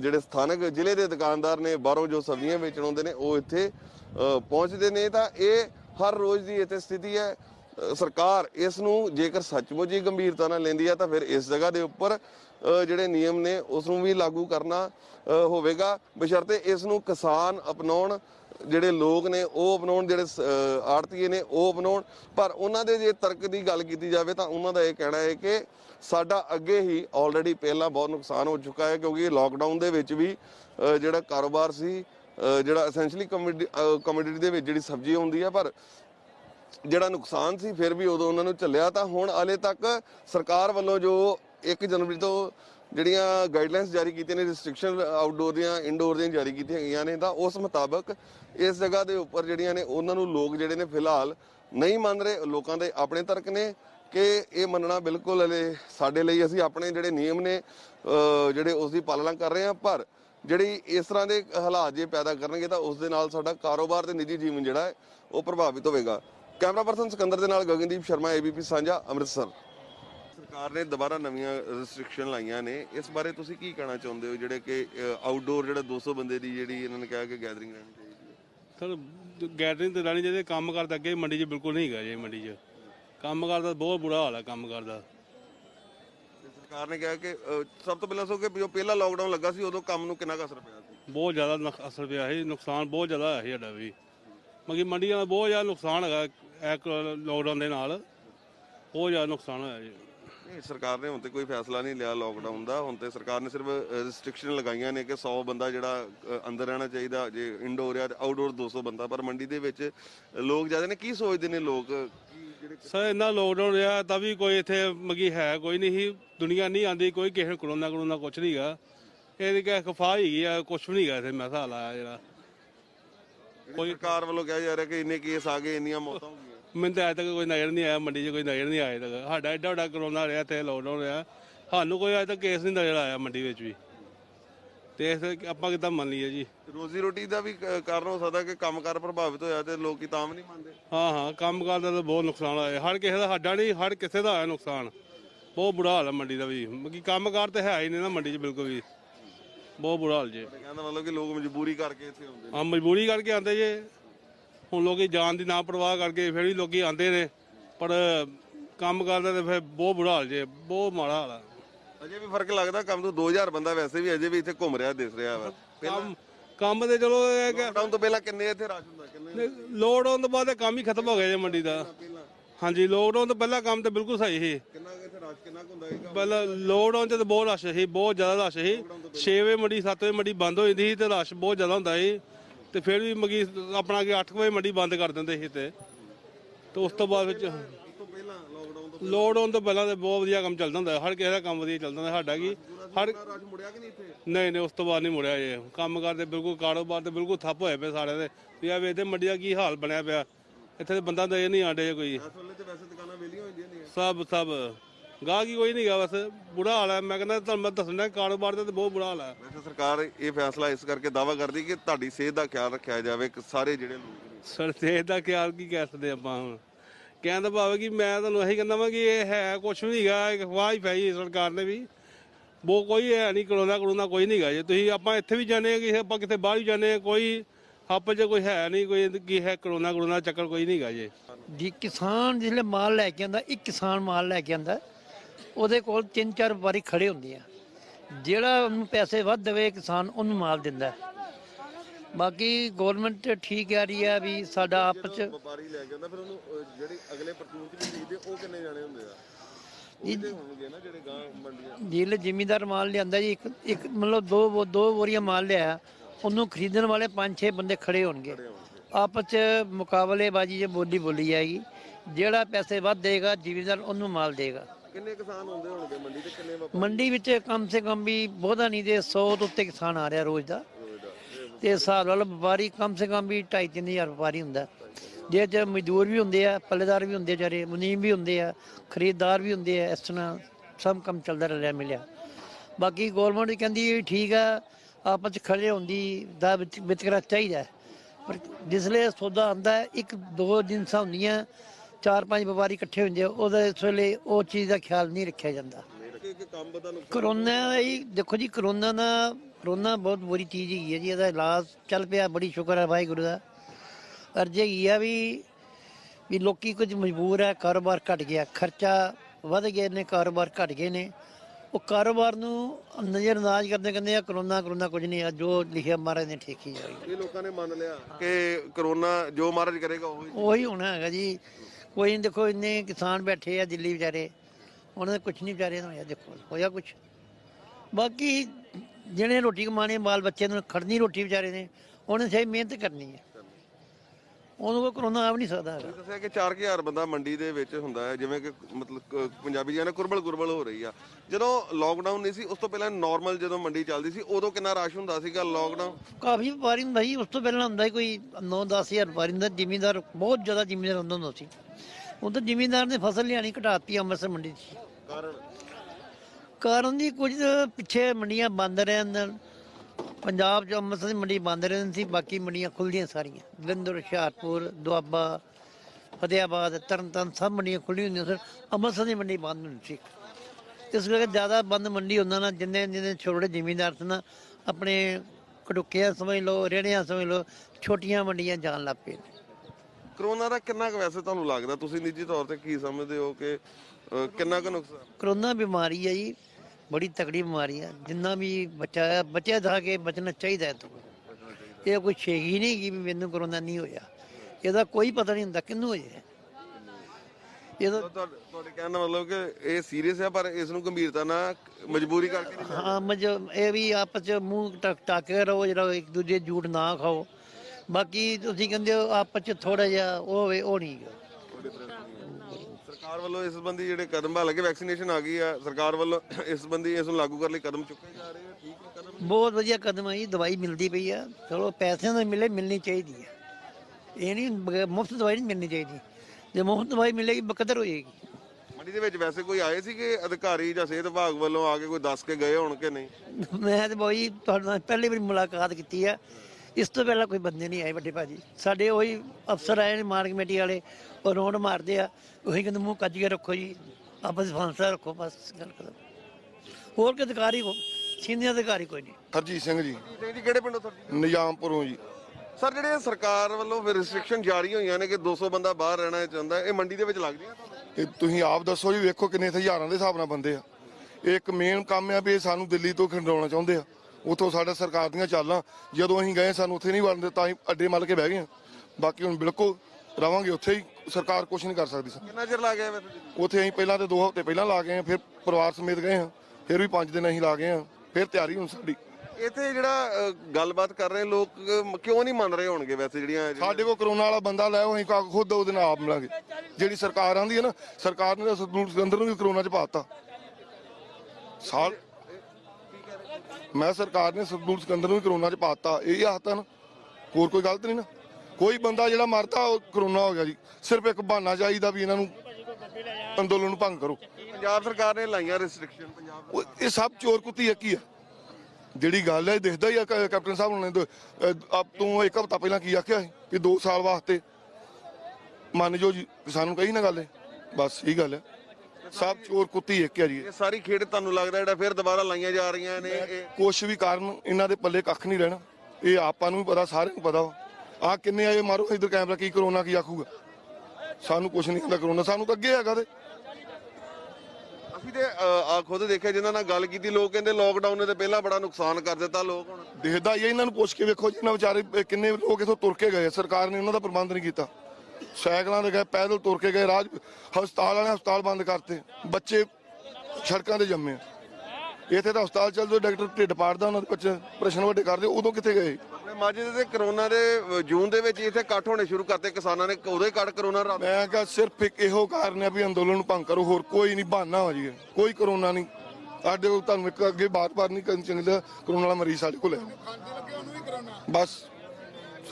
ਜਿਹੜੇ ਸਥਾਨਕ ਜ਼ਿਲ੍ਹੇ ਦੇ ਦੁਕਾਨਦਾਰ ਨੇ, ਬਾਹਰੋਂ ਜੋ ਸਬਜ਼ੀਆਂ ਵੇਚਣ ਆਉਂਦੇ ਨੇ, ਉਹ ਇੱਥੇ ਪਹੁੰਚਦੇ ਨੇ। ਤਾਂ ਇਹ ਹਰ ਰੋਜ਼ ਦੀ ਇੱਥੇ ਸਥਿਤੀ ਹੈ। ਸਰਕਾਰ ਇਸ ਨੂੰ ਜੇਕਰ ਸੱਚਮੁੱਚ ਹੀ ਗੰਭੀਰਤਾ ਨਾਲ ਲੈਂਦੀ ਹੈ ਤਾਂ ਫਿਰ ਇਸ ਜਗ੍ਹਾ ਦੇ ਉੱਪਰ ਜਿਹੜੇ ਨਿਯਮ ਨੇ, ਉਸ ਨੂੰ ਵੀ ਲਾਗੂ ਕਰਨਾ ਹੋਵੇਗਾ। ਬਸ਼ਰਤੇ ਇਸ ਨੂੰ ਕਿਸਾਨ ਅਪਣਾਉਣ ਜਿਹੜੇ ਲੋਕ ਨੇ ਉਹ ਅਪਣਾਉਣ ਜਿਹੜੇ ਆੜਤੀਏ ਨੇ ਉਹ ਅਪਣਾਉਣ। ਪਰ ਉਹਨਾਂ ਦੇ ਜੇ ਤਰਕ ਦੀ ਗੱਲ ਕੀਤੀ ਜਾਵੇ ਤਾਂ ਉਹਨਾਂ ਦਾ ਇਹ ਕਹਿਣਾ ਹੈ ਕਿ ਸਾਡਾ ਅੱਗੇ ਹੀ ਆਲਰੇਡੀ ਪਹਿਲਾਂ ਬਹੁਤ ਨੁਕਸਾਨ ਹੋ ਚੁੱਕਾ ਹੈ ਕਿਉਂਕਿ ਲੋਕਡਾਊਨ ਦੇ ਵਿੱਚ ਵੀ ਜਿਹੜਾ ਕਾਰੋਬਾਰ ਸੀ ਅ, ਜਿਹੜਾ ਐਸੈਂਸ਼ਲੀ ਕਮੋਡਿਟੀ ਦੇ ਵਿੱਚ ਜਿਹੜੀ ਸਬਜ਼ੀ ਹੁੰਦੀ ਹੈ ਪਰ ਜਿਹੜਾ ਨੁਕਸਾਨ ਸੀ ਫਿਰ ਵੀ ਉਦੋਂ ਉਹਨਾਂ ਨੂੰ ਝੱਲਿਆ। ਤਾਂ ਹੁਣ ਹਾਲੇ ਤੱਕ ਸਰਕਾਰ ਵੱਲੋਂ ਜੋ 1 ਜਨਵਰੀ ਤੋਂ ਜਿਹੜੀਆਂ ਗਾਈਡਲਾਈਨਸ ਜਾਰੀ ਕੀਤੀਆਂ ਨੇ ਰੈਸਟ੍ਰਿਕਸ਼ਨ ਆਊਟਡੋਰ ਦੀਆਂ ਇਨਡੋਰ ਦੀਆਂ ਜਾਰੀ ਕੀਤੀਆਂ ਗਈਆਂ ਨੇ, ਤਾਂ ਉਸ ਮੁਤਾਬਕ ਇਸ ਜਗ੍ਹਾ ਦੇ ਉੱਪਰ ਜਿਹੜੀਆਂ ਨੇ, ਉਹਨਾਂ ਨੂੰ ਲੋਕ ਜਿਹੜੇ ਨੇ ਫਿਲਹਾਲ ਨਹੀਂ ਮੰਨ ਰਹੇ, ਲੋਕਾਂ ਦੇ ਆਪਣੇ ਤਰਕ ਨੇ ਕਿ ਇਹ ਮੰਨਣਾ ਬਿਲਕੁਲ ਸਾਡੇ ਲਈ ਅਸੀਂ ਆਪਣੇ ਜਿਹੜੇ ਨਿਯਮ ਨੇ ਜਿਹੜੇ ਉਸ ਦੀ ਪਾਲਣਾ ਕਰ ਰਹੇ ਹਾਂ, ਪਰ ਜਿਹੜੀ ਇਸ ਤਰ੍ਹਾਂ ਦੇ ਹਾਲਾਤ ਜੇ ਪੈਦਾ ਕਰਨਗੇ, ਤਾਂ ਉਸ ਦੇ ਨਾਲ ਸਾਡਾ ਕਾਰੋਬਾਰ ਤੇ ਨਿੱਜੀ ਜੀਵਨ ਜਿਹੜਾ ਹੈ, ਉਹ ਪ੍ਰਭਾਵਿਤ ਹੋਵੇਗਾ। ਕੈਮਰਾ ਪਰਸਨ ਸਿਕੰਦਰ ਦੇ ਨਾਲ ਗਗਨਦੀਪ ਸ਼ਰਮਾ ਏਬੀਪੀ ਸਾਂਝਾ, ਅੰਮ੍ਰਿਤਸਰ। ਸਰਕਾਰ ਨੇ ਦੁਬਾਰਾ ਨਵੀਆਂ ਰੈਸਟ੍ਰਿਕਸ਼ਨ ਲਾਈਆਂ ਨੇ ਇਸ ਬਾਰੇ ਤੁਸੀਂ ਕੀ ਕਹਿਣਾ ਚਾਹੁੰਦੇ ਹੋ? ਜਿਹੜੇ ਕਿ ਆਊਟਡੋਰ ਜਿਹੜਾ 200 ਬੰਦੇ ਦੀ ਜਿਹੜੀ ਇਹਨਾਂ ਨੇ ਕਿਹਾ ਕਿ ਗੈਦਰਿੰਗ ਰਹਿਣੀ ਚਾਹੀਦੀ ਹੈ। ਸਰ ਗੈਟਰਿੰਗ ਤੇ ਰਾਣੀ ਜਿਹਦੇ ਕੰਮ ਕਰਦਾ ਅੱਗੇ ਮੰਡੀ 'ਚ ਬਿਲਕੁਲ ਨਹੀਂ ਹੈਗਾ ਜੀ ਮੰਡੀ 'ਚ। ਕੰਮ ਕਰਦਾ ਬਹੁਤ ਬੁਰਾ ਹਾਲ ਹੈ ਕੰਮ ਕਰਦਾ ਸਰਕਾਰ ਨੇ ਕਿਹਾ ਕਿ ਸਭ ਤੋਂ ਪਹਿਲਾਂ ਸੋ ਕਿ ਜੋ ਪਹਿਲਾ ਲੋਕਡਾਊਨ ਲੱਗਾ ਸੀ ਉਦੋਂ ਕੰਮ ਨੂੰ ਕਿੰਨਾ ਅਸਰ ਪਿਆ ਸੀ? ਬਹੁਤ ਜ਼ਿਆਦਾ ਅਸਰ ਪਿਆ ਸੀ ਨੁਕਸਾਨ ਬਹੁਤ ਜ਼ਿਆਦਾ ਹੋਇਆ ਸੀ ਸਾਡਾ ਵੀ। ਮਗੀ ਮੰਡੀਆਂ ਦਾ ਬਹੁਤ ਜ਼ਿਆਦਾ ਨੁਕਸਾਨ ਹੈਗਾ ਇੱਕ ਲੋਕਡਾਊਨ ਦੇ ਨਾਲ। ਬਹੁਤ ਜ਼ਿਆਦਾ ਨੁਕਸਾਨ ਹੋਇਆ ਜੀ। ਨਹੀਂ ਸਰਕਾਰ ਨੇ ਹੁਣ ਤੇ ਕੋਈ ਫੈਸਲਾ ਨਹੀਂ ਲਿਆ ਲੋਕਡਾਊਨ ਦਾ। ਹੁਣ ਤੇ ਸਰਕਾਰ ਨੇ ਸਿਰਫ ਰੈਸਟ੍ਰਿਕਸ਼ਨ ਲਗਾਈਆਂ ਨੇ ਕਿ 100 ਬੰਦਾ ਜਿਹੜਾ ਅੰਦਰ ਰਹਿਣਾ ਚਾਹੀਦਾ ਜੇ ਇਨਡੋਰ ਆ ਤੇ ਆਊਟਡੋਰ 200 ਬੰਦਾ। ਪਰ ਮੰਡੀ ਦੇ ਵਿੱਚ ਲੋਕ ਜ਼ਿਆਦਾ ਨੇ ਕੀ ਸੋਚਦੇ ਨੇ ਲੋਕ? ਸਰ ਇੰਨਾ ਲੋਕਡਾਊਨ ਰਿਹਾ ਤਾਂ ਵੀ ਕੋਈ ਇੱਥੇ ਮਗੀ ਹੈ ਕੋਈ ਨਹੀਂ ਦੁਨੀਆ ਨਹੀਂ ਆਂਦੀ ਕੋਈ ਕਿਸੇ ਕਰੋਨਾ ਕਰੋਨਾ ਕੁਛ ਨਹੀਂ ਹੈਗਾ ਇਹਦੀ ਕਿ ਖਫਾ ਹੀ ਆ ਕੁਛ ਵੀ ਨਹੀਂ ਹੈਗਾ ਇੱਥੇ ਮਸਾ ਆਇਆ ਜਿਹੜਾ। ਕੋਈ ਸਰਕਾਰ ਵੱਲੋਂ ਕਿਹਾ ਜਾ ਰਿਹਾ ਕਿ ਇੰਨੇ ਕੇਸ ਆ ਗਏ ਇੰਨੀਆਂ ਮੌਤਾਂ ਹੋ ਗਈਆਂ। ਮੈਨੂੰ ਤਾਂ ਅਜੇ ਤੱਕ ਕੋਈ ਨਜ਼ਰ ਨਹੀਂ ਆਇਆ ਮੰਡੀ 'ਚ ਕੋਈ ਨਜ਼ਰ ਨਹੀਂ ਆਇਆ ਤੱਕ ਸਾਡਾ ਐਡਾ ਵੱਡਾ ਕਰੋਨਾ ਰਿਹਾ ਤੇ ਲੋਕਡਾਊਨ ਰਿਹਾ। ਸਾਨੂੰ ਕੋਈ ਅਜੇ ਤੱਕ ਕੇਸ ਨਹੀਂ ਨਜ਼ਰ ਆਇਆ ਮੰਡੀ ਵਿੱਚ ਵੀ। ਤੇ ਇਸ ਆਪਾਂ ਕਿੱਦਾਂ ਮੰਨ ਲਈਏ ਜੀ? ਰੋਜ਼ੀ ਰੋਟੀ ਦਾ ਵੀ ਕ- ਕਾਰਨ ਹੋ ਸਕਦਾ ਕਿ ਕੰਮਕਾਰ ਪ੍ਰਭਾਵਿਤ ਹੋਇਆ ਤੇ ਲੋਕੀ ਤਾਂ ਵੀ ਨਹੀਂ ਮੰਨਦੇ। ਹਾਂ ਹਾਂ ਕੰਮ ਕਾਰ ਦਾ ਤਾਂ ਬਹੁਤ ਨੁਕਸਾਨ ਹੋਇਆ। ਹਰ ਕਿਸੇ ਦਾ ਸਾਡਾ ਨਹੀਂ ਹਰ ਕਿਸੇ ਦਾ ਹੋਇਆ ਨੁਕਸਾਨ। ਬਹੁਤ ਬੁਰਾ ਹਾਲ ਹੈ ਮੰਡੀ ਦਾ ਵੀ। ਕਿ ਕੰਮ ਕਾਰ ਤੇ ਹੈ ਹੀ ਨਹੀਂ ਨਾ ਮੰਡੀ 'ਚ ਬਿਲਕੁਲ ਵੀ। ਬਹੁਤ ਬੁਰਾ ਹਾਲ ਜੇ। ਤੇ ਕਹਿੰਦਾ ਮਤਲਬ ਕਿ ਲੋਕ ਮਜਬੂਰੀ ਕਰਕੇ ਇੱਥੇ ਆਉਂਦੇ ਨੇ। ਆ ਮਜਬੂਰੀ ਕਰਕੇ ਆਉਂਦੇ ਜੇ। ਹੁਣ ਲੋਕੀ ਜਾਨ ਦੀ ਨਾ ਪਰਵਾਹ ਕਰਕੇ ਫਿਰ ਵੀ ਲੋਕੀ ਆਉਂਦੇ ਨੇ ਪਰ ਕੰਮ ਕਰਦਾ ਤੇ ਫਿਰ ਬਹੁਤ ਬੁਰਾ ਹਾਲ ਜੇ ਬਹੁਤ ਮਾੜਾ ਹਾਲ ਹੈ ਅਜੇ ਵੀ ਫ਼ਰਕ ਲੱਗਦਾ ਕੰਮ ਤੋਂ 2000 ਬੰਦਾ ਵੈਸੇ ਵੀ ਅਜੇ ਵੀ ਇੱਥੇ ਘੁੰਮ ਰਿਹਾ ਦਿਸ ਰਿਹਾ ਵਾ। ਕੰਮ ਕੰਮ ਤੇ ਚਲੋ ਇਹ ਕਿ ਲਾਕਡਾਊਨ ਤੋਂ ਪਹਿਲਾਂ ਕਿੰਨੇ ਇੱਥੇ ਰਸ਼ ਹੁੰਦਾ ਕਿੰਨੇ ਆਉਣ ਤੋਂ ਬਾਅਦ ਕੰਮ ਹੀ ਖਤਮ ਹੋ ਗਿਆ ਜੇ ਮੰਡੀ ਦਾ। ਹਾਂਜੀ ਲੋਕਡਾਊਨ ਤੋਂ ਪਹਿਲਾਂ ਕੰਮ ਤੇ ਬਿਲਕੁਲ ਸਹੀ ਸੀ। ਕਿੰਨਾ ਇੱਥੇ ਰਸ਼ ਕਿੰਨਾ ਕੁ ਹੁੰਦਾ ਹੈਗਾ ਪਹਿਲਾਂ ਲੋਕਡਾਊਨ 'ਚ ਤਾਂ ਬਹੁਤ ਰਸ਼ ਸੀ ਬਹੁਤ ਜ਼ਿਆਦਾ ਰਸ਼ ਸੀ। 6 ਵਜੇ ਮੰਡੀ 7 ਵਜੇ ਮੰਡੀ ਬੰਦ ਹੋ ਜਾਂਦੀ ਸੀ ਤੇ ਰਸ਼ ਬਹੁਤ ਜ਼ਿਆਦਾ ਹੁੰਦਾ ਸੀ। ਤੇ ਫਿਰ ਵੀ ਮਗੀ ਆਪਣਾ ਕਿ 8 ਵਜੇ ਮੰਡੀ ਬੰਦ ਕਰ ਦਿੰਦੇ ਸੀ ਤੇ। ਤੇ ਉਸ ਤੋਂ ਬਾਅਦ ਵਿੱਚ ਪਹਿਲਾਂ ਲਾਕਡਾਊਨ ਤੋਂ ਲੋਕਡਾਊਨ ਤੋਂ ਪਹਿਲਾਂ ਤੇ ਬਹੁਤ ਵਧੀਆ ਕੰਮ ਚੱਲਦਾ ਹੁੰਦਾ। ਹਰ ਕਿਸੇ ਦਾ ਕੰਮ ਵਧੀਆ ਚੱਲਦਾ ਹੁੰਦਾ ਸਾਡਾ ਕੀ ਹਰ ਮੁੜਿਆ ਕਿ ਨਹੀਂ ਇੱਥੇ? ਨਹੀਂ ਨਹੀਂ ਉਸ ਤੋਂ ਬਾਅਦ ਨਹੀਂ ਮੁੜਿਆ ਜੇ ਕੰਮ ਕਰਦੇ ਬਿਲਕੁਲ ਕਾਰੋਬਾਰ ਤੇ ਬਿਲਕੁਲ ਠੱਪ ਹੋਏ ਪਏ ਸਾਰੇ ਦੇ। ਵੀ ਆ ਵੇਖਦੇ ਮੰਡੀ ਦਾ ਕੀ ਹਾਲ ਬਣਿਆ ਪਿਆ। ਇੱਥੇ ਤੇ ਬੰਦਾ ਦੇ ਨਹੀਂ ਆਂਡੇ ਕੋਈ। ਇਸ ਵੇਲੇ ਤੇ ਵੈਸੇ ਦੁਕਾਨਾਂ ਵਿਹਲੀਆਂ ਹੋ ਜਾਂਦੀਆਂ ਨੇ। ਸਭ ਸਭ। ਗਾਹਕੀ ਕੋਈ ਨਹੀਂ ਗਾ ਬਸ ਬੁਰਾ ਹਾਲ ਹੈ। ਮੈਂ ਕਹਿੰਦਾ ਤੁਹਾਨੂੰ ਮੈਂ ਦੱਸਣਾ ਕਾਰੋਬਾਰ ਦਾ ਤੇ ਬਹੁਤ ਬੁਰਾ ਹਾਲ ਹੈ। ਵੈਸੇ ਸਰਕਾਰ ਇਹ ਫੈਸਲਾ ਇਸ ਕਰਕੇ ਦਾਵਾ ਕਰਦੀ ਕਿ ਤੁਹਾਡੀ ਸਿਹਤ ਦਾ ਖਿਆਲ ਰੱਖਿਆ ਜਾਵੇ ਕਿ ਸਾਰੇ ਜਿਹੜੇ ਲੋਕ ਨੇ। ਸਰ ਸਿਹਤ ਦਾ ਖਿਆਲ ਕੀ ਕਹਿ ਸਕਦੇ ਆਪਾਂ ਹੁਣ? ਕਹਿਣ ਦਾ ਭਾਵ ਹੈ ਕਿ ਮੈਂ ਤੁਹਾਨੂੰ ਇਹੀ ਕਹਿੰਦਾ ਵਾਂ ਕਿ ਇਹ ਹੈ ਕੁਝ ਵੀ ਨਹੀਂਗਾ ਇੱਕ ਅਫਵਾਹ ਹੀ ਫੈਈ ਸਰਕਾਰ ਨੇ ਵੀ। ਉਹ ਕੋਈ ਹੈ ਨਹੀਂ ਕਰੋਨਾ ਕਰੋਨਾ ਕੋਈ ਨਹੀਂਗਾ ਜੇ ਤੁਸੀਂ ਆਪਾਂ ਇੱਥੇ ਵੀ ਜਾਣੇ ਕਿ ਆਪਾਂ ਕਿਤੇ ਬਾਹਰ ਵੀ ਜਾਣੇ ਕੋਈ ਆਪ 'ਚ ਕੋਈ ਹੈ ਨਹੀਂ ਕੋਈ ਕੀ ਹੈ ਕਰੋਨਾ ਕਰੋਨਾ ਚੱਕਰ ਕੋਈ ਨਹੀਂਗਾ ਜੇ। ਜੀ ਕਿਸਾਨ ਜਿਹੜੇ ਮਾਲ ਲੈ ਕੇ ਆਂਦਾ ਇੱਕ ਕਿਸਾਨ ਮਾਲ ਲੈ ਕੇ ਆਂਦਾ ਉਹਦੇ ਕੋਲ ਤਿੰਨ ਚਾਰ ਵਾਰੀ ਖੜੇ ਹੁੰਦੇ ਆ। ਜਿਹੜਾ ਉਹਨੂੰ ਪੈਸੇ ਵੱਧ ਦੇਵੇ ਕਿਸਾਨ ਉਹਨੂੰ ਮਾਲ ਦਿੰਦਾ। ਹੈ। ਬਾਕੀ ਗਵਰਨਮੈਂਟ ਠੀਕ ਕਹਿ ਰਹੀ ਹੈ ਵੀ ਸਾਡਾ ਆਪਸ ਚ ਵਪਾਰੀ ਲੈ ਆਉਂਦਾ ਫਿਰ ਉਹਨੂੰ ਜਿਹੜੀ ਅਗਲੇ ਪਰਚੂਨ ਚ ਵੀ ਖਰੀਦਦੇ ਉਹ ਕਿੰਨੇ ਜਾਣੇ ਹੁੰਦੇ ਆ? ਜਿਹੜੇ ਗਾਂ ਮੰਡੀਆਂ ਜਿਲ ਜ਼ਿਮੀਂਦਾਰ ਮਾਲ ਲਿਆਂਦਾ ਜੀ ਇੱਕ ਇੱਕ ਮਤਲਬ ਦੋ ਦੋ ਬੋਰੀਆਂ ਮਾਲ ਲਿਆ। ਉਹਨੂੰ ਖਰੀਦਣ ਵਾਲੇ ਪੰਜ ਛੇ ਬੰਦੇ ਖੜੇ ਹੋਣਗੇ। ਆਪਸ ਚ ਮੁਕਾਬਲੇਬਾਜ਼ੀ ਜੇ ਬੋਲੀ ਬੋਲੀ ਜਾਏਗੀ। ਜਿਹੜਾ ਪੈਸੇ ਵੱਧ ਦੇਗਾ ਜ਼ਿਮੀਂਦਾਰ ਉਹਨੂੰ ਮਾਲ ਦੇਗਾ। ਕਿੰਨੇ ਕਿਸਾਨ ਹੁੰਦੇ ਹੋਣਗੇ ਮੰਡੀ ਤੇ? ਕਿੰਨੇ ਵਪਾਰੀ? ਮੰਡੀ ਵਿੱਚ ਕਮ ਸੇ ਕਮ ਵੀ ਬਹੁਤਾ ਨਹੀਂ ਤੇ 100 ਤੋਂ ਉੱਤੇ ਕਿਸਾਨ ਆ ਰਿਹਾ ਰੋਜ਼ ਦਾ। ਤੇ ਹਿਸਾਬ ਨਾਲ ਵਪਾਰੀ ਕਮ ਸੇ ਕਮ ਵੀ 2.5 ਹਜ਼ਾਰ ਵਪਾਰੀ ਹੁੰਦਾ। ਜੇ ਚ ਮਜ਼ਦੂਰ ਵੀ ਹੁੰਦੇ ਆ ਪੱਲੇਦਾਰ ਵੀ ਹੁੰਦੇ ਵਿਚਾਰੇ ਮੁਨੀਮ ਵੀ ਹੁੰਦੇ ਆ ਖਰੀਦਦਾਰ ਵੀ ਹੁੰਦੇ ਆ ਇਸ ਤਰ੍ਹਾਂ ਸਭ ਕੰਮ ਚੱਲਦਾ ਰਿਹਾ ਮਿਲਿਆ। ਬਾਕੀ ਗਵਰਨਮੈਂਟ ਕਹਿੰਦੀ ਠੀਕ ਆ ਆਪਸ ਚ ਖੜੇ ਹੁੰਦੀ ਦਾ ਵਿਤਕਰਾ ਚਾਹੀਦਾ। ਪਰ ਜਿਸਲੇ ਸੌਦਾ ਆਂਦਾ ਇੱਕ ਦੋ ਜਿੰਸਾਂ ਹੁੰਦੀਆਂ ਚਾਰ ਪੰਜ ਵਪਾਰੀ ਇਕੱਠੇ ਹੁੰਦੇ ਆ ਉਹਦਾ ਇਸ ਵੇਲੇ ਉਹ ਚੀਜ਼ ਦਾ ਖਿਆਲ ਨਹੀਂ ਰੱਖਿਆ ਜਾਂਦਾ। ਕੰਮ ਕਰੋਨਾ ਦਾ ਹੀ ਦੇਖੋ ਜੀ ਕਰੋਨਾ ਦਾ ਕਰੋਨਾ ਬਹੁਤ ਬੁਰੀ ਚੀਜ਼ ਹੈਗੀ ਹੈ ਜੀ ਇਹਦਾ ਇਲਾਜ ਚੱਲ ਪਿਆ ਬੜੀ ਸ਼ੁਕਰ ਹੈ ਵਾਹਿਗੁਰੂ ਦਾ। ਅਰਜ਼ ਹੈਗੀ ਆ ਵੀ ਵੀ ਲੋਕੀ ਕੁਝ ਮਜਬੂਰ ਹੈ ਕਾਰੋਬਾਰ ਘਟ ਗਿਆ ਖਰਚਾ ਵਧ ਗਏ ਨੇ ਕਾਰੋਬਾਰ ਘਟ ਗਏ ਨੇ। ਉਹ ਕਾਰੋਬਾਰ ਨੂੰ ਨਜ਼ਰ ਅੰਦਾਜ਼ ਕਰਦੇ ਕਹਿੰਦੇ ਆ ਕਰੋਨਾ ਕਰੋਨਾ ਕੁਝ ਨਹੀਂ ਆ ਜੋ ਲਿਖਿਆ ਮਹਾਰਾਜ ਨੇ ਠੀਕ ਹੀ ਜਾਏਗਾ ਇਹ ਲੋਕਾਂ ਨੇ ਮੰਨ ਲਿਆ ਕਿ ਕਰੋਨਾ ਜੋ ਮਹਾਰਾਜ ਕਰੇਗਾ ਉਹ ਉਹੀ ਹੋਣਾ ਹੈਗਾ ਜੀ। ਕੋਈ ਨਹੀਂ ਦੇਖੋ ਇੰਨੇ ਕਿਸਾਨ ਬੈਠੇ ਆ ਦਿੱਲੀ ਵਿਚਾਰੇ। ਉਹਨਾਂ ਦਾ ਕੁਝ ਨਹੀਂ ਵਿਚਾਰੇ ਨੂੰ ਹੋਇਆ, ਦੇਖੋ, ਹੋਇਆ ਕੁਝ ਬਾਕੀ ਜਿਹੜੇ ਰੋਟੀ ਕਮਾਣੇ, ਬਾਲ ਬੱਚੇ ਨੂੰ ਖੜਨੀ ਰੋਟੀ ਵਿਚਾਰੇ ਨੇ, ਉਹਨੇ ਸਹੀ ਮਿਹਨਤ ਕਰਨੀ ਹੈ। ਉਹਨੂੰ ਕੋਈ ਕਰੋਨਾ ਆ ਵੀ ਨਹੀਂ ਸਕਦਾ ਹੈਗਾ। ਤੁਸੀਂ ਦੱਸਿਆ ਕਿ 4000 ਬੰਦਾ ਮੰਡੀ ਦੇ ਵਿੱਚ ਹੁੰਦਾ ਹੈ ਜਿਵੇਂ ਕਿ ਮਤਲਬ ਕ- ਪੰਜਾਬੀ ਜੀ ਨੇ ਕੁਰਬਲ ਕੁਰਬਲ ਹੋ ਰਹੀ ਆ। ਜਦੋਂ ਲੋਕਡਾਊਨ ਨਹੀਂ ਸੀ ਉਸ ਤੋਂ ਪਹਿਲਾਂ ਨਾਰਮਲ ਜਦੋਂ ਮੰਡੀ ਚੱਲਦੀ ਸੀ ਉਦੋਂ ਕਿੰਨਾ ਰਸ਼ ਹੁੰਦਾ ਸੀਗਾ ਲੋਕਡਾਊਨ ਕਾਫੀ ਵਪਾਰੀ ਹੁੰਦਾ ਸੀ ਉਸ ਤੋਂ ਪਹਿਲਾਂ ਹੁੰਦਾ ਸੀ ਕੋਈ 9-10 ਹਜ਼ਾਰ ਵਪਾਰੀ ਹੁੰਦਾ ਜ਼ਿਮੀਂਦਾਰ ਬਹੁਤ ਜ਼ਿਆਦਾ ਜ਼ਿਮੀਂਦਾਰ ਹੁੰਦਾ ਹੁੰਦਾ ਸੀ। ਉਹ ਤਾਂ ਜ਼ਿਮੀਂਦਾਰ ਨੇ ਫਸਲ ਲਿਆਣੀ ਘਟਾਤੀ ਅੰਮ੍ਰਿਤਸਰ ਮੰਡੀ 'ਚ। ਕਾਰਨ? ਕਾਰਨ ਦੀ ਕੁਝ ਪਿੱਛੇ ਮੰਡੀਆਂ ਬੰਦ ਰਹਿਣ ਪੰਜਾਬ 'ਚ ਅੰਮ੍ਰਿਤਸਰ ਦੀ ਮੰਡੀ ਬੰਦ ਰਹਿੰਦੀ ਸੀ ਬਾਕੀ ਮੰਡੀਆਂ ਖੁੱਲ੍ਹੀਆਂ ਸਾਰੀਆਂ। ਜਲੰਧਰ ਹੁਸ਼ਿਆਰਪੁਰ ਦੁਆਬਾ ਫਤਿਆਬਾਦ ਤਰਨਤਾਰਨ ਸਭ ਮੰਡੀਆਂ ਖੁੱਲ੍ਹੀਆਂ ਹੁੰਦੀਆਂ ਸਨ। ਅੰਮ੍ਰਿਤਸਰ ਦੀ ਮੰਡੀ ਬੰਦ ਹੁੰਦੀ ਸੀ। ਇਸ ਕਰਕੇ ਜ਼ਿਆਦਾ ਬੰਦ ਮੰਡੀ ਹੁੰਦਾ ਨਾ ਜਿੰਨੇ ਜਿੰਨੇ ਛੋਟੇ ਜ਼ਿਮੀਂਦਾਰ ਸਨ ਆਪਣੇ ਕਟੁੱਕਿਆਂ ਸਮਝ ਲਓ ਰੇੜਿਆਂ ਸਮਝ ਲਓ ਛੋਟੀਆਂ ਮੰਡੀਆਂ ਜਾਣ ਲੱਗ ਪਏ ਕਰੋਨਾ ਦਾ ਕਿੰਨਾ ਕੁ ਵੈਸੇ ਤੁਹਾਨੂੰ ਲੱਗਦਾ? ਤੁਸੀਂ ਨਿੱਜੀ ਤੌਰ ਤੇ ਕੀ ਸਮਝਦੇ ਹੋ ਕਿ ਅਹ, ਕਿੰਨਾ ਕੁ ਨੁਕਸਾਨ? ਕਰੋਨਾ ਬਿਮਾਰੀ ਹੈ ਜੀ। ਬੜੀ ਤਕੜੀ ਬਿਮਾਰੀ ਹੈ ਜਿੰਨਾ ਵੀ ਬੱਚਾ ਹੈ ਦਾ ਕੇ ਬਚਣਾ ਚਾਹੀਦਾ ਹੈ ਤੋਂ ਇਹ ਕੋਈ ਹੀ ਨਹੀਂ ਕਿ ਮੈਨੂੰ ਕਰੋਨਾ ਨਹੀਂ ਹੋਇਆ। ਇਹਦਾ ਕੋਈ ਪਤਾ ਨਹੀਂ ਹੁੰਦਾ ਕਿੰਨੂੰ ਹੋਇਆ। ਇਹਦਾ ਤੁਹਾਡੇ ਤੁਹਾਡੇ ਕਹਿਣ ਦਾ ਮਤਲਬ ਕਿ ਇਹ ਸੀਰੀਅਸ ਹੈ ਪਰ ਇਸ ਨੂੰ ਗੰਭੀਰਤਾ ਨਾਲ ਮਜਬੂਰੀ ਕਰਕੇ ਨਹੀਂ ਹਾਂ ਮਜ ਇਹ ਵੀ ਆਪਸ ਚ ਮੂੰਹ ਟਕ ਟਕ ਕੇ ਰਹੋ ਜਿਹੜਾ ਇੱਕ ਦੂਜੇ ਝੂਠ ਨਾ ਖਾਓ। ਬਾਕੀ ਤੁਸੀਂ ਕਹਿੰਦੇ ਹੋ ਆਪਸ ਚ ਥੋੜਾ ਜਿਹਾ ਉਹ ਹੋਵੇ ਉਹ ਨਹੀਂ। ਸਰਕਾਰ ਵੱਲੋਂ ਇਸ ਸੰਬੰਧੀ ਜਿਹੜੇ ਕਦਮ ਹਾਲਾਂਕਿ ਵੈਕਸੀਨੇਸ਼ਨ ਆ ਗਈ ਆ ਸਰਕਾਰ ਵੱਲੋਂ ਇਸ ਸੰਬੰਧੀ ਇਸ ਨੂੰ ਲਾਗੂ ਕਰਨ ਲਈ ਕਦਮ ਚੁੱਕੇ ਜਾ ਰਹੇ ਆ ਠੀਕ ਹੈ ਕਦਮ? ਬਹੁਤ ਵਧੀਆ ਕਦਮ ਹੈ ਜੀ ਦਵਾਈ ਮਿਲਦੀ ਪਈ ਆ। ਚਲੋ ਪੈਸਿਆਂ ਦਾ ਮਿਲੇ ਮਿਲਣੀ ਚਾਹੀਦੀ ਹੈ ਇਹ ਨਹੀਂ ਮੁਫਤ ਦਵਾਈ ਨਹੀਂ ਮਿਲਣੀ ਚਾਹੀਦੀ। ਜੇ ਮੁਫਤ ਦਵਾਈ ਮਿਲੇਗੀ ਬਕਦਰ ਹੋ ਜਾਏਗੀ ਮੰਡੀ ਦੇ ਵਿੱਚ ਵੈਸੇ ਕੋਈ ਆਏ ਸੀ ਕਿ ਅਧਿਕਾਰੀ ਜਾਂ ਸਿਹਤ ਵਿਭਾਗ ਵੱਲੋਂ ਆ ਕੇ ਕੋਈ ਦੱਸ ਕੇ ਗਏ ਹੋਣ ਕਿ ਨਹੀਂ? ਮੈਂ ਤੇ ਬੋਈ ਤੁਹਾਡੇ ਨਾਲ ਪਹਿਲੀ ਵਾਰੀ ਮੁਲਾਕਾਤ ਕੀਤੀ ਹੈ ਇਸ ਤੋਂ ਪਹਿਲਾਂ ਕੋਈ ਬੰਦੇ ਨਹੀਂ ਆਏ ਵੱਡੇ ਭਾਜੀ। ਸਾਡੇ ਉਹੀ ਅਫਸਰ ਆਏ ਨੇ ਮਾਰਕ ਕਮੇਟੀ ਵਾਲੇ ਉਹ ਰੌਂਡ ਮਾਰਦੇ ਆ। ਉਹੀ ਕਹਿੰਦੇ ਮੂੰਹ ਕੱਜ ਕੇ ਰੱਖੋ ਜੀ ਆਪਸ ਫਾਂਸਾ ਰੱਖੋ ਬਸ ਗੱਲ ਕਰ ਹੋਰ ਕਿ ਅਧਿਕਾਰੀ ਕੋ ਸੀਨੀਅਰ ਅਧਿਕਾਰੀ ਕੋਈ ਨਹੀਂ। ਹਰਜੀਤ ਸਿੰਘ ਜੀ। ਸਿੰਘ ਜੀ ਕਿਹੜੇ ਪਿੰਡੋਂ ਤੁਹਾਡੇ ਨਿਜ਼ਾਮਪੁਰੋਂ ਜੀ। ਸਰ ਜਿਹੜੇ ਸਰਕਾਰ ਵੱਲੋਂ ਫਿਰ ਰੈਸਟ੍ਰਿਕਸ਼ਨ ਜਾਰੀ ਹੋਈਆਂ ਨੇ ਕਿ 200 ਬੰਦਾ ਬਾਹਰ ਰਹਿਣਾ ਚਾਹੁੰਦਾ ਇਹ ਮੰਡੀ ਦੇ ਵਿੱਚ ਲੱਗਦੀਆਂ ਇਹ ਤੁਸੀਂ ਆਪ ਦੱਸੋ ਜੀ ਵੇਖੋ ਕਿੰਨੇ ਹਜ਼ਾਰਾਂ ਦੇ ਹਿਸਾਬ ਨਾਲ ਬੰਦੇ ਆ। ਇਹ ਇੱਕ ਮੇਨ ਕੰਮ ਆ ਵੀ ਇਹ ਸਾਨੂੰ ਦਿੱਲੀ ਤੋਂ ਖੰਡਾਉਣਾ ਚਾਹੁੰਦੇ ਆ। ਉਥੋਂ ਸਾਡਾ ਸਰਕਾਰ ਦੀਆਂ ਚਾਲਾਂ ਜਦੋਂ ਅਸੀਂ ਗਏ ਸਾਨੂੰ ਉੱਥੇ ਨਹੀਂ ਵੜਨ ਦਿੱਤਾ ਅਸੀਂ ਅੱਡੇ ਮੱਲ ਕੇ ਬਹਿ ਗਏ ਬਾਕੀ ਹੁਣ ਬਿਲਕੁਲ ਰਵਾਂਗੇ ਉੱਥੇ ਹੀ ਸਰਕਾਰ ਕੁਝ ਨਹੀਂ ਕਰ ਸਕਦੀ ਸਰ। ਕਿੰਨਾ ਚਿਰ ਲੱਗ ਗਿਆ ਵੈਸੇ ਜੀ? ਉੱਥੇ ਅਸੀਂ ਪਹਿਲਾਂ ਤੇ 2 ਹਫ਼ਤੇ ਪਹਿਲਾਂ ਲਾ ਗਏ ਆ ਫਿਰ ਪਰਿਵਾਰ ਸਮੇਤ ਗਏ ਆ ਫਿਰ ਵੀ 5 ਦਿਨ ਅਸੀਂ ਲਾ ਗਏ ਆ ਫਿਰ ਤਿਆਰੀ ਹੁਣ ਸਾਡੀ। ਇੱਥੇ ਜਿਹੜਾ ਅ, ਗੱਲਬਾਤ ਕਰ ਰਹੇ ਲੋਕ ਅ, ਕਿਉਂ ਨਹੀਂ ਮੰਨ ਰਹੇ ਹੋਣਗੇ ਵੈਸੇ ਜਿਹੜੀਆਂ ਸਾਡੇ ਕੋਲ ਕਰੋਨਾ ਵਾਲਾ ਬੰਦਾ ਲੈ ਆਓ ਅਸੀਂ ਕਾ- ਖੁਦ ਉਹਦੇ ਨਾਲ ਆਪ ਮਿਲਾਂਗੇ। ਜਿਹੜੀ ਸਰਕਾਰ ਆਂਦੀ ਹੈ ਨਾ ਸਰਕਾਰ ਨੇ ਤਾਂ ਸਿਕੰਦਰ ਨੂੰ ਵੀ ਕਰੋਨਾ ਚ ਪਾਤਾ ਸਾਲ ਮੈਂ ਸਰਕਾਰ ਨੇ ਸਤਲੁਜ ਸਿਕੰਦਰ ਨੂੰ ਕਰੋਨਾ ਚ ਪਾਤਾ। ਇਹ ਆਖਤਾ ਨਾ। ਹੋਰ ਕੋਈ ਗਲਤ ਨਹੀਂ ਨਾ। ਕੋਈ ਬੰਦਾ ਜਿਹੜਾ ਮਰਦਾ ਉਹ ਕਰੋਨਾ ਹੋ ਗਿਆ ਜੀ। ਸਿਰਫ ਇੱਕ ਬਹਾਨਾ ਚਾਹੀਦਾ ਵੀ ਇਹਨਾਂ ਨੂੰ ਅੰਦੋਲਨ ਨੂੰ ਭੰਗ ਕਰੋ। ਪੰਜਾਬ ਸਰਕਾਰ ਨੇ ਲਾਈਆਂ ਰੈਸਟ੍ਰਿਕਸ਼ਨ ਪੰਜਾਬ ਇਹ ਸਭ ਚੋਰ ਕੁੱਤੀ ਇੱਕ ਹੀ ਆ। ਜਿਹੜੀ ਗੱਲ ਹੈ ਦਿਖਦਾ ਹੀ ਆ। ਕੈਪਟਨ ਸਾਹਿਬ ਨੇ ਆਪ ਤੋਂ ਇੱਕ ਹਫ਼ਤਾ ਪਹਿਲਾਂ ਕੀ ਆਖਿਆ ਸੀ ਕਿ 2 ਸਾਲ ਵਾਸਤੇ। ਮੰਨ ਜੋ ਜੀ ਸਾਨੂੰ ਕਹੀ ਨਾ ਗੱਲ ਬਸ ਇਹ ਗੱਲ ਹੈ ਸਭ ਚੋਰ ਕੁੱਤੀ ਇੱਕ ਆ ਜੀ। ਇਹ ਸਾਰੀ ਖੇਡ ਤੁਹਾਨੂੰ ਲੱਗਦਾ ਜਿਹੜਾ ਫਿਰ ਦੁਬਾਰਾ ਲਾਈਆਂ ਜਾ ਰਹੀਆਂ ਨੇ ਇਹ ਕੁਛ ਵੀ ਕਾਰਨ ਇਹਨਾਂ ਦੇ ਪੱਲੇ ਕੱਖ ਨਹੀਂ ਰਹਿਣਾ। ਇਹ ਆਪਾਂ ਨੂੰ ਵੀ ਪਤਾ ਸਾਰਿਆਂ ਨੂੰ ਪਤਾ ਆ ਕਿੰਨੇ ਆਏ ਮਾਰੋ ਇਧਰ ਕੈਮਰਾ ਕੀ ਕਰੋਨਾ ਕੀ ਆਖੂਗਾ? ਸਾਨੂੰ ਕੁਛ ਨਹੀਂ ਹੁੰਦਾ ਕਰੋਨਾ ਸਾਨੂੰ ਤਾਂ ਅੱਗੇ ਹੈਗਾ ਤੇ। ਅਸੀਂ ਤੇ ਆ ਖੁਦ ਦੇਖਿਆ ਜਿਨ੍ਹਾਂ ਨਾਲ ਗੱਲ ਕੀਤੀ ਲੋਕ ਕਹਿੰਦੇ ਲੋਕਡਾਊਨ ਨੇ ਤੇ ਪਹਿਲਾਂ ਬੜਾ ਨੁਕਸਾਨ ਕਰ ਦਿੱਤਾ ਲੋਕ ਹੁਣ। ਦੇਖਦਾ ਹੀ ਇਹਨਾਂ ਨੂੰ ਪੁੱਛ ਕੇ ਵੇਖੋ ਜੀ ਇਹਨਾਂ ਵਿਚਾਰੇ ਕਿੰਨੇ ਲੋਕ ਇਥੋਂ ਤੁਰ ਕੇ ਗਏ ਸਰਕਾਰ ਨੇ ਉਹਨਾਂ ਦਾ ਪ੍ਰਬੰਧ ਨਹੀਂ ਕੀਤਾ। ਸਾਈਕਲਾਂ ਤੇ ਗਏ ਪੈਦਲ ਤੁਰ ਕੇ ਗਏ ਰਾਜ ਹਸਪਤਾਲ ਵਾਲੇ ਹਸਪਤਾਲ ਬੰਦ ਕਰਤੇ। ਬੱਚੇ ਸੜਕਾਂ ਤੇ ਜੰਮੇ। ਇੱਥੇ ਤਾਂ ਹਸਪਤਾਲ ਚੱਲਦੇ ਡਾਕਟਰ ਢਿੱਡ ਪਾੜਦਾ ਉਹਨਾਂ ਦੇ ਬੱਚੇ ਪ੍ਰਸ਼ਨ ਵੱਡੇ ਕਰਦੇ ਉਦੋਂ ਕਿੱਥੇ ਗਏ? ਮਾਝੇ ਦੇ ਤੇ ਕਰੋਨਾ ਦੇ ਜੂਨ ਦੇ ਵਿੱਚ ਇੱਥੇ ਇਕੱਠ ਹੋਣੇ ਸ਼ੁਰੂ ਕਰਤੇ ਕਿਸਾਨਾਂ ਨੇ ਉਦੋਂ ਹੀ ਕੱਟ ਕਰੋਨਾ ਰਾਤ ਮੈਂ ਕਿਹਾ ਸਿਰਫ ਇੱਕ ਇਹੋ ਕਾਰਨ ਹੈ ਵੀ ਅੰਦੋਲਨ ਨੂੰ ਭੰਗ ਕਰੋ ਹੋਰ ਕੋਈ ਨਹੀਂ ਬਹਾਨਾ ਹੋ ਜੀ। ਕੋਈ ਕਰੋਨਾ ਨਹੀਂ। ਸਾਡੇ ਕੋਲ ਤੁਹਾਨੂੰ ਇੱਕ ਅੱਗੇ ਬਾਰ-ਬਾਰ ਨਹੀਂ ਕਰਨ ਚੰਗਦਾ ਕਰੋਨਾ ਵਾਲਾ ਮਰੀਜ਼ ਸਾਡੇ ਕੋਲ ਹੈ। ਬਸ।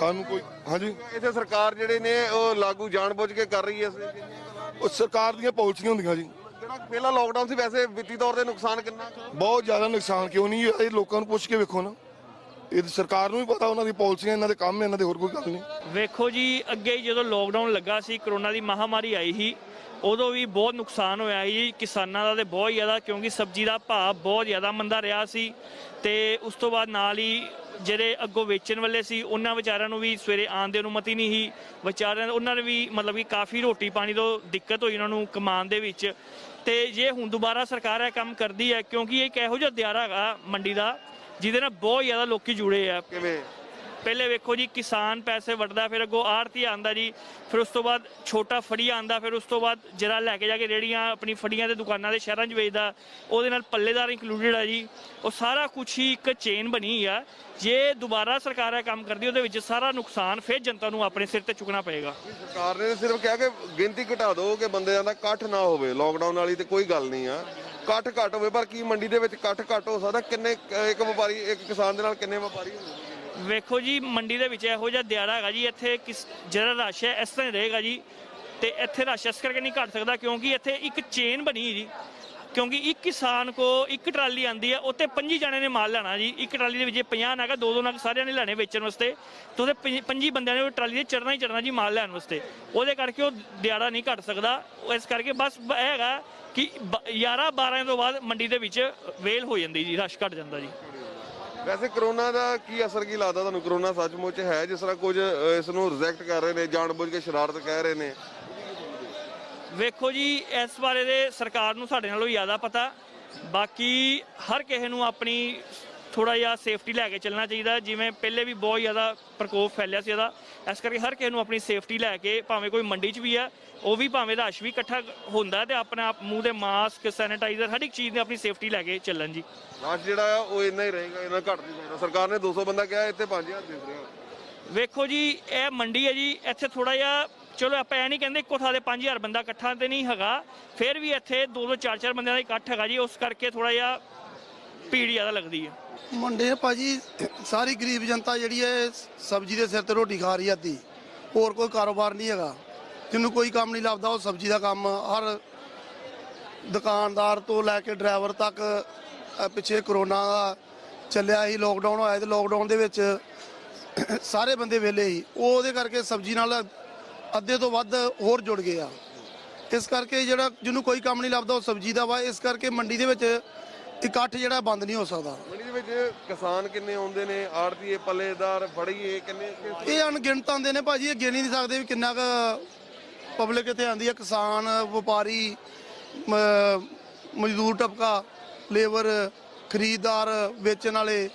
ਸਾਨੂੰ ਕੋਈ ਹਾਂਜੀ ਇੱਥੇ ਸਰਕਾਰ ਜਿਹੜੇ ਨੇ ਉਹ ਲਾਗੂ ਜਾਣਬੁੱਝ ਕੇ ਕਰ ਰਹੀ ਹੈ ਇਸ ਉਹ ਸਰਕਾਰ ਦੀਆਂ ਪਾਲਿਸੀਆਂ ਹੁੰਦੀਆਂ ਜੀ ਜਿਹੜਾ ਪਹਿਲਾ ਲੋਕਡਾਊਨ ਸੀ ਵੈਸੇ ਵਿੱਤੀ ਤੌਰ ਤੇ ਨੁਕਸਾਨ ਕਿੰਨਾ ਕੁ? ਬਹੁਤ ਜ਼ਿਆਦਾ ਨੁਕਸਾਨ ਕਿਉਂ ਨਹੀਂ ਹੋਇਆ? ਇਹ ਲੋਕਾਂ ਨੂੰ ਪੁੱਛ ਕੇ ਵੇਖੋ ਨਾ ਇਹ ਸਰਕਾਰ ਨੂੰ ਵੀ ਪਤਾ ਉਹਨਾਂ ਦੀ ਪਾਲਿਸੀਆਂ ਇਹਨਾਂ ਦੇ ਕੰਮ ਇਹਨਾਂ ਦੇ ਹੋਰ ਕੋਈ ਗੱਲ ਨਹੀਂ ਵੇਖੋ ਜੀ ਅੱਗੇ ਜਦੋਂ ਲੋਕਡਾਊਨ ਲੱਗਾ ਸੀ ਕਰੋਨਾ ਦੀ ਮਹਾਮਾਰੀ ਆਈ ਸੀ ਉਦੋਂ ਵੀ ਬਹੁਤ ਨੁਕਸਾਨ ਹੋਇਆ ਸੀ ਕਿਸਾਨਾਂ ਦਾ ਤੇ ਬਹੁਤ ਜ਼ਿਆਦਾ, ਕਿਉਂਕਿ ਸਬਜ਼ੀ ਦਾ ਭਾਅ ਬਹੁਤ ਜ਼ਿਆਦਾ ਮੰਦਾ ਰਿਹਾ ਸੀ ਤੇ ਉਸ ਤੋਂ ਬਾਅਦ ਨਾਲ ਹੀ ਜਿਹੜੇ ਅੱਗੋਂ ਵੇਚਣ ਵਾਲੇ ਸੀ, ਉਹਨਾਂ ਵਿਚਾਰਿਆਂ ਨੂੰ ਵੀ ਸਵੇਰੇ ਆਉਣ ਦੀ ਅਨੁਮਤੀ ਨਹੀਂ ਸੀ। ਵਿਚਾਰਿਆਂ ਉਹਨਾਂ ਨੇ ਵੀ ਮਤਲਬ ਕਿ ਕਾਫੀ ਰੋਟੀ ਪਾਣੀ ਤੋਂ ਦਿੱਕਤ ਹੋਈ ਉਹਨਾਂ ਨੂੰ ਕਮਾਉਣ ਦੇ ਵਿੱਚ। ਤੇ ਜੇ ਹੁਣ ਦੁਬਾਰਾ ਸਰਕਾਰ ਇਹ ਕੰਮ ਕਰਦੀ ਹੈ, ਕਿਉਂਕਿ ਇਹ ਇੱਕ ਇਹੋ ਜਿਹਾ ਦਿਆਰਾ ਹੈਗਾ ਮੰਡੀ ਦਾ, ਜਿਹਦੇ ਨਾਲ ਬਹੁਤ ਜ਼ਿਆਦਾ ਲੋਕੀ ਜੁੜੇ ਆ। ਕਿਵੇਂ? ਪਹਿਲੇ ਵੇਖੋ ਜੀ, ਕਿਸਾਨ ਪੈਸੇ ਵਟਦਾ ਫਿਰ ਅੱਗੋਂ ਆੜਤੀ ਆਂਦਾ ਜੀ, ਫਿਰ ਉਸ ਤੋਂ ਬਾਅਦ ਛੋਟਾ ਫੜੀ ਆਂਦਾ ਫਿਰ ਉਸ ਤੋਂ ਬਾਅਦ ਜਿਹੜਾ ਲੈ ਕੇ ਜਾ ਕੇ ਰੇੜੀਆਂ ਆਪਣੀ ਫੜੀਆਂ ਦੇ ਦੁਕਾਨਾਂ ਦੇ ਸ਼ਹਿਰਾਂ 'ਚ ਵੇਚਦਾ, ਉਹਦੇ ਨਾਲ ਪੱਲੇਦਾਰ ਇੰਕਲੂਡਡ ਆ ਜੀ। ਉਹ ਸਾਰਾ ਕੁਝ ਹੀ ਇੱਕ ਚੇਨ ਬਣੀ ਆ। ਜੇ ਦੁਬਾਰਾ ਸਰਕਾਰ ਇਹ ਕੰਮ ਕਰਦੀ, ਉਹਦੇ ਵਿੱਚ ਸਾਰਾ ਨੁਕਸਾਨ ਫਿਰ ਜਨਤਾ ਨੂੰ ਆਪਣੇ ਸਿਰ ਤੇ ਚੁੱਕਣਾ ਪਏਗਾ। ਸਰਕਾਰ ਨੇ ਸਿਰਫ ਕਿਹਾ ਕਿ ਗਿਣਤੀ ਘਟਾ ਦਿਓ ਕਿ ਬੰਦਿਆਂ ਦਾ ਇਕੱਠ ਨਾ ਹੋਵੇ। ਲੋਕਡਾਊਨ ਵਾਲੀ ਤੇ ਕੋਈ ਗੱਲ ਨਹੀਂ ਆ। ਇਕੱਠ ਘੱਟ ਹੋਵੇ, ਪਰ ਕੀ ਮੰਡੀ ਦੇ ਵਿੱਚ ਇਕੱਠ ਘੱਟ ਹੋ ਸਕਦਾ? ਕਿੰਨੇ ਇੱਕ ਵਪਾਰੀ, ਇੱਕ ਕਿਸਾਨ ਦੇ ਨਾਲ ਕਿੰਨੇ ਵਪਾਰੀ ਹੁੰਦੇ ਵੇਖੋ ਜੀ, ਮੰਡੀ ਦੇ ਵਿੱਚ ਇਹੋ ਜਿਹਾ ਦਿਹਾੜਾ ਹੈਗਾ ਜੀ, ਇੱਥੇ ਕਿਸ ਜਿਹੜਾ ਰਸ਼ ਹੈ, ਇਸ ਤਰ੍ਹਾਂ ਹੀ ਰਹੇਗਾ ਜੀ। ਤੇ ਇੱਥੇ ਰਸ਼ ਇਸ ਕਰਕੇ ਨਹੀਂ ਘਟ ਸਕਦਾ, ਕਿਉਂਕਿ ਇੱਥੇ ਇੱਕ ਚੇਨ ਬਣੀ ਜੀ। ਕਿਉਂਕਿ ਇੱਕ ਕਿਸਾਨ ਕੋ ਇੱਕ ਟਰਾਲੀ ਆਂਦੀ ਹੈ ਉੱਤੇ 25 ਜਣੇ ਨੇ ਮਾਲ ਲੈਣਾ ਜੀ। ਇੱਕ ਟਰਾਲੀ ਦੇ ਵਿੱਚ ਜੇ 50 ਨਗ ਦੋ ਦੋ ਨਗ ਸਾਰਿਆਂ ਨੇ ਲੈਣੇ ਵੇਚਣ ਵਾਸਤੇ, ਤੇ ਉਹਦੇ 25 ਬੰਦਿਆਂ ਨੇ ਉਹ ਟਰਾਲੀ ਦੇ ਚੜਨਾ ਹੀ ਚੜਨਾ ਜੀ ਮਾਲ ਲੈਣ ਵਾਸਤੇ। ਉਹਦੇ ਕਰਕੇ ਉਹ ਦਿਹਾੜਾ ਨਹੀਂ ਘਟ ਸਕਦਾ। ਇਸ ਕਰਕੇ ਬਸ ਇਹ ਹੈਗਾ ਕਿ 11 12 ਤੋਂ ਬਾਅਦ ਮੰਡੀ ਦੇ ਵਿੱਚ ਵੇਲ ਹੋ ਜਾਂਦੀ ਜੀ, ਰਸ਼ ਘਟ ਜਾਂਦਾ ਜੀ। ਵੈਸੇ ਕਰੋਨਾ ਦਾ ਕੀ ਅਸਰ ਕੀ ਲੱਗਦਾ ਤੁਹਾਨੂੰ? ਕਰੋਨਾ ਸੱਚਮੁੱਚ ਹੈ, ਜਿਸ ਤਰ੍ਹਾਂ ਕੁਝ ਇਸ ਨੂੰ ਰਿਜੈਕਟ ਕਰ ਰਹੇ ਨੇ, ਜਾਣਬੁੱਝ ਕੇ ਸ਼ਰਾਰਤ ਕਹਿ ਰਹੇ ਨੇ। ਵੇਖੋ ਜੀ, ਇਸ ਬਾਰੇ ਦੇ ਸਰਕਾਰ ਨੂੰ ਸਾਡੇ ਨਾਲੋਂ ਜ਼ਿਆਦਾ ਪਤਾ। ਬਾਕੀ ਹਰ ਕਿਸੇ ਨੂੰ ਆਪਣੀ ਥੋੜਾ ਜਿਹਾ ਸੇਫਟੀ ਲੈ ਕੇ ਚੱਲਣਾ ਚਾਹੀਦਾ ਜਿਵੇਂ ਪਹਿਲੇ ਵੀ ਬਹੁਤ ਜ਼ਿਆਦਾ ਪ੍ਰਕੋਪ ਫੈਲਿਆ ਸੀ ਇਹਦਾ। ਇਸ ਕਰਕੇ ਹਰ ਕਿਸੇ ਨੂੰ ਆਪਣੀ ਸੇਫਟੀ ਲੈ ਕੇ ਭਾਵੇਂ ਕੋਈ ਮੰਡੀ 'ਚ ਵੀ ਆ ਉਹ ਵੀ ਭਾਵੇਂ ਰਸ਼ ਵੀ ਇਕੱਠਾ ਹੁੰਦਾ ਤੇ ਆਪਣੇ ਆਪ ਮੂੰਹ ਦੇ ਮਾਸਕ ਸੈਨੀਟਾਈਜ਼ਰ ਹਰ ਇੱਕ ਚੀਜ਼ ਦੀ ਆਪਣੀ ਸੇਫਟੀ ਲੈ ਕੇ ਚੱਲਣ ਜੀ। ਰਸ਼ ਜਿਹੜਾ ਆ ਉਹ ਇੰਨਾ ਹੀ ਰਹੇਗਾ ਇੰਨਾ ਘੱਟ ਨਹੀਂ ਸਕਦਾ ਸਰਕਾਰ ਨੇ 200 ਬੰਦਾ ਕਿਹਾ ਇੱਥੇ 5000 ਦਿਸ ਰਿਹਾ ਵੇਖੋ ਜੀ ਇਹ ਮੰਡੀ ਹੈ ਜੀ ਇੱਥੇ ਥੋੜਾ ਜਿਹਾ ਚਲੋ ਆਪਾਂ ਇਹ ਨਹੀਂ ਕਹਿੰਦੇ ਇੱਕੋ ਥਾਂ ਤੇ 5000 ਬੰਦਾ ਇਕੱਠਾ ਤੇ ਨਹੀਂ ਹੈਗਾ ਫਿਰ ਵੀ ਇੱਥੇ ਦੋ ਦੋ ਚਾਰ ਚਾਰ ਬੰਦਿਆਂ ਦਾ ਇਕੱਠ ਹੈਗਾ ਜੀ ਉਸ ਕਰਕੇ ਥੋੜਾ ਜਿਹਾ ਭੀੜ ਜ਼ਿਆਦਾ ਲੱਗਦੀ ਹੈ। ਮੰਡੇ ਭਾਜੀ ਸਾਰੀ ਗਰੀਬ ਜਨਤਾ ਜਿਹੜੀ ਹੈ ਸਬਜ਼ੀ ਦੇ ਸਿਰ ਤੇ ਰੋਟੀ ਖਾ ਰਹੀ ਹੈ ਅੱਧੀ। ਹੋਰ ਕੋਈ ਕਾਰੋਬਾਰ ਨਹੀਂ ਹੈਗਾ। ਜਿਹਨੂੰ ਕੋਈ ਕੰਮ ਨਹੀਂ ਲੱਭਦਾ ਉਹ ਸਬਜ਼ੀ ਦਾ ਕੰਮ ਹਰ ਦੁਕਾਨਦਾਰ ਤੋਂ ਲੈ ਕੇ ਡਰਾਈਵਰ ਤੱਕ ਅ, ਪਿੱਛੇ ਕਰੋਨਾ ਦਾ ਚੱਲਿਆ ਸੀ ਲੋਕਡਾਊਨ ਹੋਇਆ ਤੇ ਲੋਕਡਾਊਨ ਦੇ ਵਿੱਚ ਸਾਰੇ ਬੰਦੇ ਵਿਹਲੇ ਸੀ। ਉਹ ਉਹਦੇ ਕਰਕੇ ਸਬਜ਼ੀ ਨਾਲ ਅੱਧੇ ਤੋਂ ਵੱਧ ਹੋਰ ਜੁੜ ਗਏ ਆ। ਇਸ ਕਰਕੇ ਜਿਹੜਾ ਜਿਹਨੂੰ ਕੋਈ ਕੰਮ ਨਹੀਂ ਲੱਭਦਾ ਉਹ ਸਬਜ਼ੀ ਦਾ ਵਾ। ਇਸ ਕਰਕੇ ਮੰਡੀ ਦੇ ਵਿੱਚ ਇਕੱਠ ਜਿਹੜਾ ਬੰਦ ਨਹੀਂ ਹੋ ਸਕਦਾ। ਮੰਡੀ ਦੇ ਵਿੱਚ ਕਿਸਾਨ ਕਿੰਨੇ ਆਉਂਦੇ ਨੇ? ਆੜਤੀਏ ਪੱਲੇਦਾਰ ਫੜੀਏ ਕਿੰਨੇ ਇਹ ਅਣਗਿਣਤ ਆਉਂਦੇ ਨੇ ਭਾਜੀ ਇਹ ਗਿਣ ਹੀ ਨਹੀਂ ਸਕਦੇ ਵੀ ਕਿੰਨਾ ਕੁ ਪਬਲਿਕ ਇੱਥੇ ਆਂਦੀ ਹੈ ਕਿਸਾਨ ਵਪਾਰੀ ਮ- ਮਜ਼ਦੂਰ ਟਪਕਾ ਲੇਬਰ ਖਰੀਦਦਾਰ ਵੇਚਣ ਵਾਲੇ।